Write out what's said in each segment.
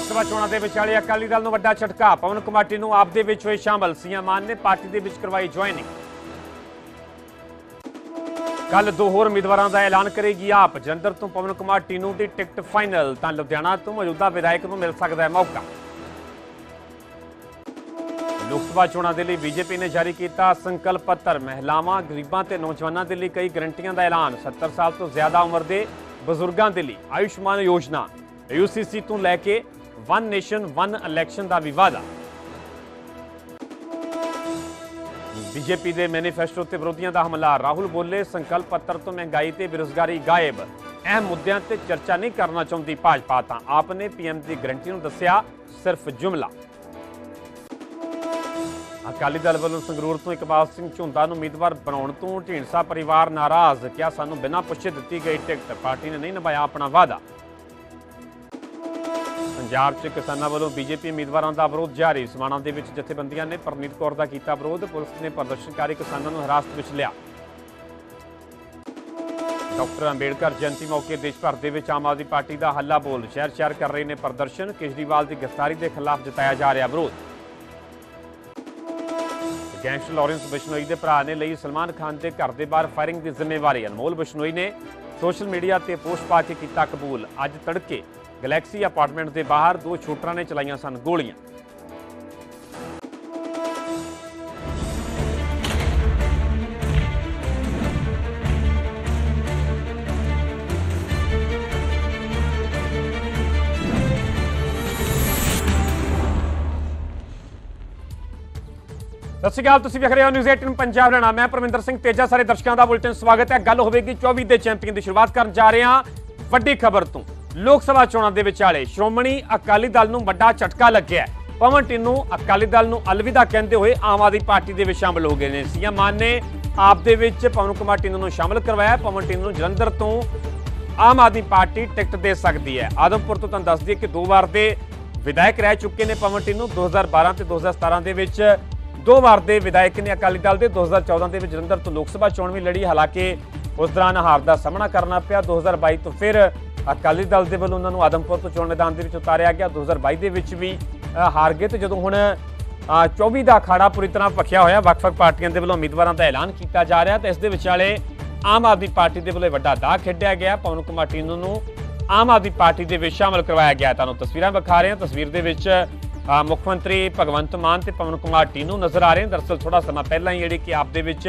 ਲੋਕ ਸਭਾ ਚੋਣਾਂ ਦੇ ਵਿਚਾਲੇ ਅਕਾਲੀ ਦਲ ਨੂੰ ਵੱਡਾ ਝਟਕਾ। ਪਵਨ ਕੁਮਾਟੀ ਨੂੰ ਆਪ ਦੇ ਵਿੱਚ ਹੋਏ ਸ਼ਾਮਲ। ਸੀਐਮ ਮਾਨ ਨੇ ਪਾਰਟੀ ਦੇ ਵਿੱਚ ਕਰਵਾਈ ਜੁਆਇਨਿੰਗ। ਕੱਲ ਦੋ ਹੋਰ ਉਮੀਦਵਾਰਾਂ ਦਾ ਐਲਾਨ ਕਰੇਗੀ ਆਪ। ਜਲੰਧਰ ਤੋਂ ਪਵਨ ਕੁਮਾਰ ਟੀਨੂ ਦੀ ਟਿਕਟ ਫਾਈਨਲ। ਤਾਂ ਲੁਧਿਆਣਾ ਤੋਂ ਮੌਜੂਦਾ ਵਿਧਾਇਕ ਨੂੰ ਮਿਲ ਸਕਦਾ ਹੈ ਮੌਕਾ। ਲੋਕ ਸਭਾ ਚੋਣਾਂ ਦੇ ਲਈ ਬੀਜੇਪੀ ਨੇ ਜਾਰੀ ਕੀਤਾ ਸੰਕਲਪ ਪੱਤਰ। ਮਹਿਲਾਵਾਂ, ਗਰੀਬਾਂ ਤੇ ਨੌਜਵਾਨਾਂ ਦੇ ਲਈ ਕਈ ਗਰੰਟੀਆਂ ਦਾ ਐਲਾਨ। 70 ਸਾਲ ਤੋਂ ਜ਼ਿਆਦਾ ਉਮਰ ਦੇ ਬਜ਼ੁਰਗਾਂ ਦੇ ਲਈ ਆਯੁਸ਼ਮਾਨ ਯੋਜਨਾ। ਯੂਸੀਸੀ ਤੋਂ ਲੈ ਕੇ ਵਨ ਨੇਸ਼ਨ ਵਨ ਇਲੈਕਸ਼ਨ ਦਾ ਵੀ ਵਾਅਦਾ। ਬੀਜੇਪੀ ਦੇ ਮੈਨੀਫੈਸਟੋ ਤੇ ਵਿਰੋਧੀਆਂ ਦਾ ਹਮਲਾ। ਰਾਹੁਲ ਬੋਲੇ, ਸੰਕਲਪ ਪੱਤਰ ਤੋਂ ਮਹਿੰਗਾਈ ਤੇ ਬੇਰੁਜ਼ਗਾਰੀ ਗਾਇਬ। ਅਹਿਮ ਮੁੱਦਿਆਂ ਤੇ ਚਰਚਾ ਨਹੀਂ ਕਰਨਾ ਚਾਹੁੰਦੀ ਭਾਜਪਾ ਤਾਂ ਆਪ ਨੇ ਪੀਐਮ ਦੀ ਗਰੰਟੀ ਨੂੰ ਦੱਸਿਆ, ਸਿਰਫ ਜੁਮਲਾ। ਅਕਾਲੀ ਦਲ ਵੱਲੋਂ ਸੰਗਰੂਰ ਤੋਂ ਇਕਬਾਲ ਸਿੰਘ ਝੁੰਦਾ ਨੂੰ ਉਮੀਦਵਾਰ ਬਣਾਉਣ ਤੋਂ ਢੀਂਡਸਾ ਪਰਿਵਾਰ ਨਾਰਾਜ਼। ਕਿਹਾ, ਸਾਨੂੰ ਬਿਨਾਂ ਪੁੱਛੇ ਦਿੱਤੀ ਗਈ ਟਿਕਟ, ਪਾਰਟੀ ਨੇ ਨਹੀਂ ਨਿਭਾਇਆ ਆਪਣਾ ਵਾਅਦਾ। ਪੰਜਾਬ 'ਚ ਕਿਸਾਨਾਂ ਵੱਲੋਂ ਬੀਜੇਪੀ ਉਮੀਦਵਾਰਾਂ ਦਾ ਵਿਰੋਧ ਜਾਰੀ। ਸਮਾਣਾ ਦੇ ਵਿੱਚ ਜਥੇਬੰਦੀਆਂ ਨੇ ਪਰਨੀਤ ਕੌਰ ਦਾ ਕੀਤਾ ਵਿਰੋਧ, ਪੁਲਿਸ ਨੇ ਪ੍ਰਦਰਸ਼ਨਕਾਰੀ ਕਿਸਾਨਾਂ ਨੂੰ ਹਿਰਾਸਤ ਵਿੱਚ ਲਿਆ। ਡਾਕਟਰ ਅੰਬੇਡਕਰ ਜਯੰਤੀ ਮੌਕੇ ਦੇਸ਼ ਭਰ ਦੇ ਵਿੱਚ ਆਮ ਆਦਮੀ ਪਾਰਟੀ ਦਾ ਹੱਲਾ ਬੋਲ ਸ਼ਹਿਰ ਸ਼ਹਿਰ ਕਰ ਰਹੇ ਨੇ ਪ੍ਰਦਰਸ਼ਨ। ਕੇਜਰੀਵਾਲ ਦੀ ਗ੍ਰਿਫਤਾਰੀ ਦੇ ਖਿਲਾਫ ਜਤਾਇਆ ਜਾ ਰਿਹਾ ਵਿਰੋਧ। ਗੈਂਗਸਟਰ ਲਾਰੈਂਸ ਬਿਸ਼ਨੋਈ ਦੇ ਭਰਾ ਨੇ ਲਈ ਸਲਮਾਨ ਖਾਨ ਦੇ ਘਰ ਦੇ ਬਾਹਰ ਫਾਇਰਿੰਗ ਦੀ ਜ਼ਿੰਮੇਵਾਰੀ। ਅਨਮੋਲ ਬਿਸ਼ਨੋਈ ਨੇ ਸੋਸ਼ਲ ਮੀਡੀਆ ਤੇ ਪੋਸਟ ਪਾ ਕੇ ਕੀਤਾ ਕਬੂਲ। ਅੱਜ ਤੜਕੇ ਗੈਲੈਕਸੀ ਅਪਾਰਟਮੈਂਟ ਦੇ ਬਾਹਰ ਦੋ ਸ਼ੂਟਰਾਂ ਨੇ ਚਲਾਈਆਂ ਸਨ ਗੋਲੀਆਂ। ਸਤਿ ਸ਼੍ਰੀ ਅਕਾਲ, ਤੁਸੀਂ ਵੇਖ ਰਹੇ ਹੋ ਨਿਊਜ਼ 18 ਪੰਜਾਬ ਦਾ ਮੈਂ ਹੈ ਪਰਮਿੰਦਰ ਸਿੰਘ ਤੇਜਾ, ਸਾਰੇ ਦਰਸ਼ਕਾਂ ਦਾ ਬੁਲਟਨ ਸਵਾਗਤ ਹੈ। ਗੱਲ ਹੋਵੇਗੀ 24 ਦੇ ਚੈਂਪੀਅਨ ਦੀ ਸ਼ੁਰੂਆਤ ਕਰਨ ਜਾ ਰਹੇ ਹਾਂ। ਵੱਡੀ ਖਬਰ ਤੋਂ। ਲੋਕ ਸਭਾ ਚੋਣਾਂ ਦੇ ਵਿਚਾਲੇ ਸ਼੍ਰੋਮਣੀ ਅਕਾਲੀ ਦਲ ਨੂੰ ਵੱਡਾ ਝਟਕਾ ਲੱਗਿਆ ਪਵਨ ਟਿੰਨੂ ਅਕਾਲੀ ਦਲ ਨੂੰ ਅਲਵਿਦਾ ਕਹਿੰਦੇ ਹੋਏ ਆਮ ਆਦਮੀ ਪਾਰਟੀ ਦੇ ਵਿੱਚ ਸ਼ਾਮਲ ਹੋ ਗਏ ਨੇ। ਸੀਐਮ ਮਾਨ ਨੇ ਆਪ ਦੇ ਵਿੱਚ ਪਵਨ ਕੁਮਾਰ ਟਿੰਨੂ ਨੂੰ ਸ਼ਾਮਲ ਕਰਵਾਇਆ। ਪਵਨ ਟਿੰਨੂ ਨੂੰ ਜਲੰਧਰ ਤੋਂ ਆਮ ਆਦਮੀ ਪਾਰਟੀ ਟਿਕਟ ਦੇ ਸਕਦੀ ਹੈ। ਆਦਮਪੁਰ ਤੋਂ ਤੁਹਾਨੂੰ ਦੱਸ ਦਈਏ ਕਿ ਦੋ ਵਾਰ ਦੇ ਵਿਧਾਇਕ ਰਹਿ ਚੁੱਕੇ ਨੇ ਪਵਨ ਟਿੰਨੂ। 2012 ਤੇ 2017 ਦੇ ਵਿੱਚ ਦੋ ਵਾਰ ਦੇ ਵਿਧਾਇਕ ਨੇ ਅਕਾਲੀ ਦਲ ਦੇ। 2014 ਦੇ ਵਿੱਚ ਜਲੰਧਰ ਤੋਂ ਲੋਕ ਸਭਾ ਚੋਣ ਵੀ ਲੜੀ। ਹਾਲਾਂਕਿ ਉਸ ਦੌਰਾਨ ਹਾਰ ਦਾ ਸਾਹਮਣਾ ਕਰਨਾ ਪਿਆ। 2022 ਤੋਂ ਫਿਰ ਅਕਾਲੀ ਦਲ ਦੇ ਵੱਲੋਂ ਉਹਨਾਂ ਨੂੰ ਆਦਮਪੁਰ ਤੋਂ ਚੋਣ ਮੈਦਾਨ ਦੇ ਵਿੱਚ ਉਤਾਰਿਆ ਗਿਆ। 2022 ਦੇ ਵਿੱਚ ਵੀ ਹਾਰ ਗਏ ਤੇ ਜਦੋਂ ਹੁਣ ਅ, 24 ਦਾ ਅਖਾੜਾ ਪੂਰੀ ਤਰ੍ਹਾਂ ਭਖਿਆ ਹੋਇਆ ਵੱਖ-ਵੱਖ ਪਾਰਟੀਆਂ ਦੇ ਵੱਲੋਂ ਉਮੀਦਵਾਰਾਂ ਦਾ ਐਲਾਨ ਕੀਤਾ ਜਾ ਰਿਹਾ ਤੇ ਇਸ ਦੇ ਵਿਚਾਲੇ ਆਮ ਆਦਮੀ ਪਾਰਟੀ ਦੇ ਵੱਲੋਂ ਇਹ ਵੱਡਾ ਦਾਅ ਖੇਡਿਆ ਗਿਆ। ਪਵਨ ਕੁਮਾਰ ਟੀਨੂ ਨੂੰ ਆਮ ਆਦਮੀ ਪਾਰਟੀ ਦੇ ਵਿੱਚ ਸ਼ਾਮਲ ਕਰਵਾਇਆ ਗਿਆ। ਤੁਹਾਨੂੰ ਤਸਵੀਰਾਂ ਵਿਖਾ ਰਹੇ ਹਾਂ। ਤਸਵੀਰ ਦੇ ਵਿੱਚ ਮੁੱਖ ਮੰਤਰੀ ਭਗਵੰਤ ਮਾਨ ਤੇ ਪਵਨ ਕੁਮਾਰ ਟੀਨੂ ਨਜ਼ਰ ਆ ਰਹੇ ਹਨ। ਦਰਅਸਲ ਥੋੜਾ ਸਮਾਂ ਪਹਿਲਾਂ ਹੀ ਜਿਹੜੀ ਕਿ ਆਪ ਦੇ ਵਿੱਚ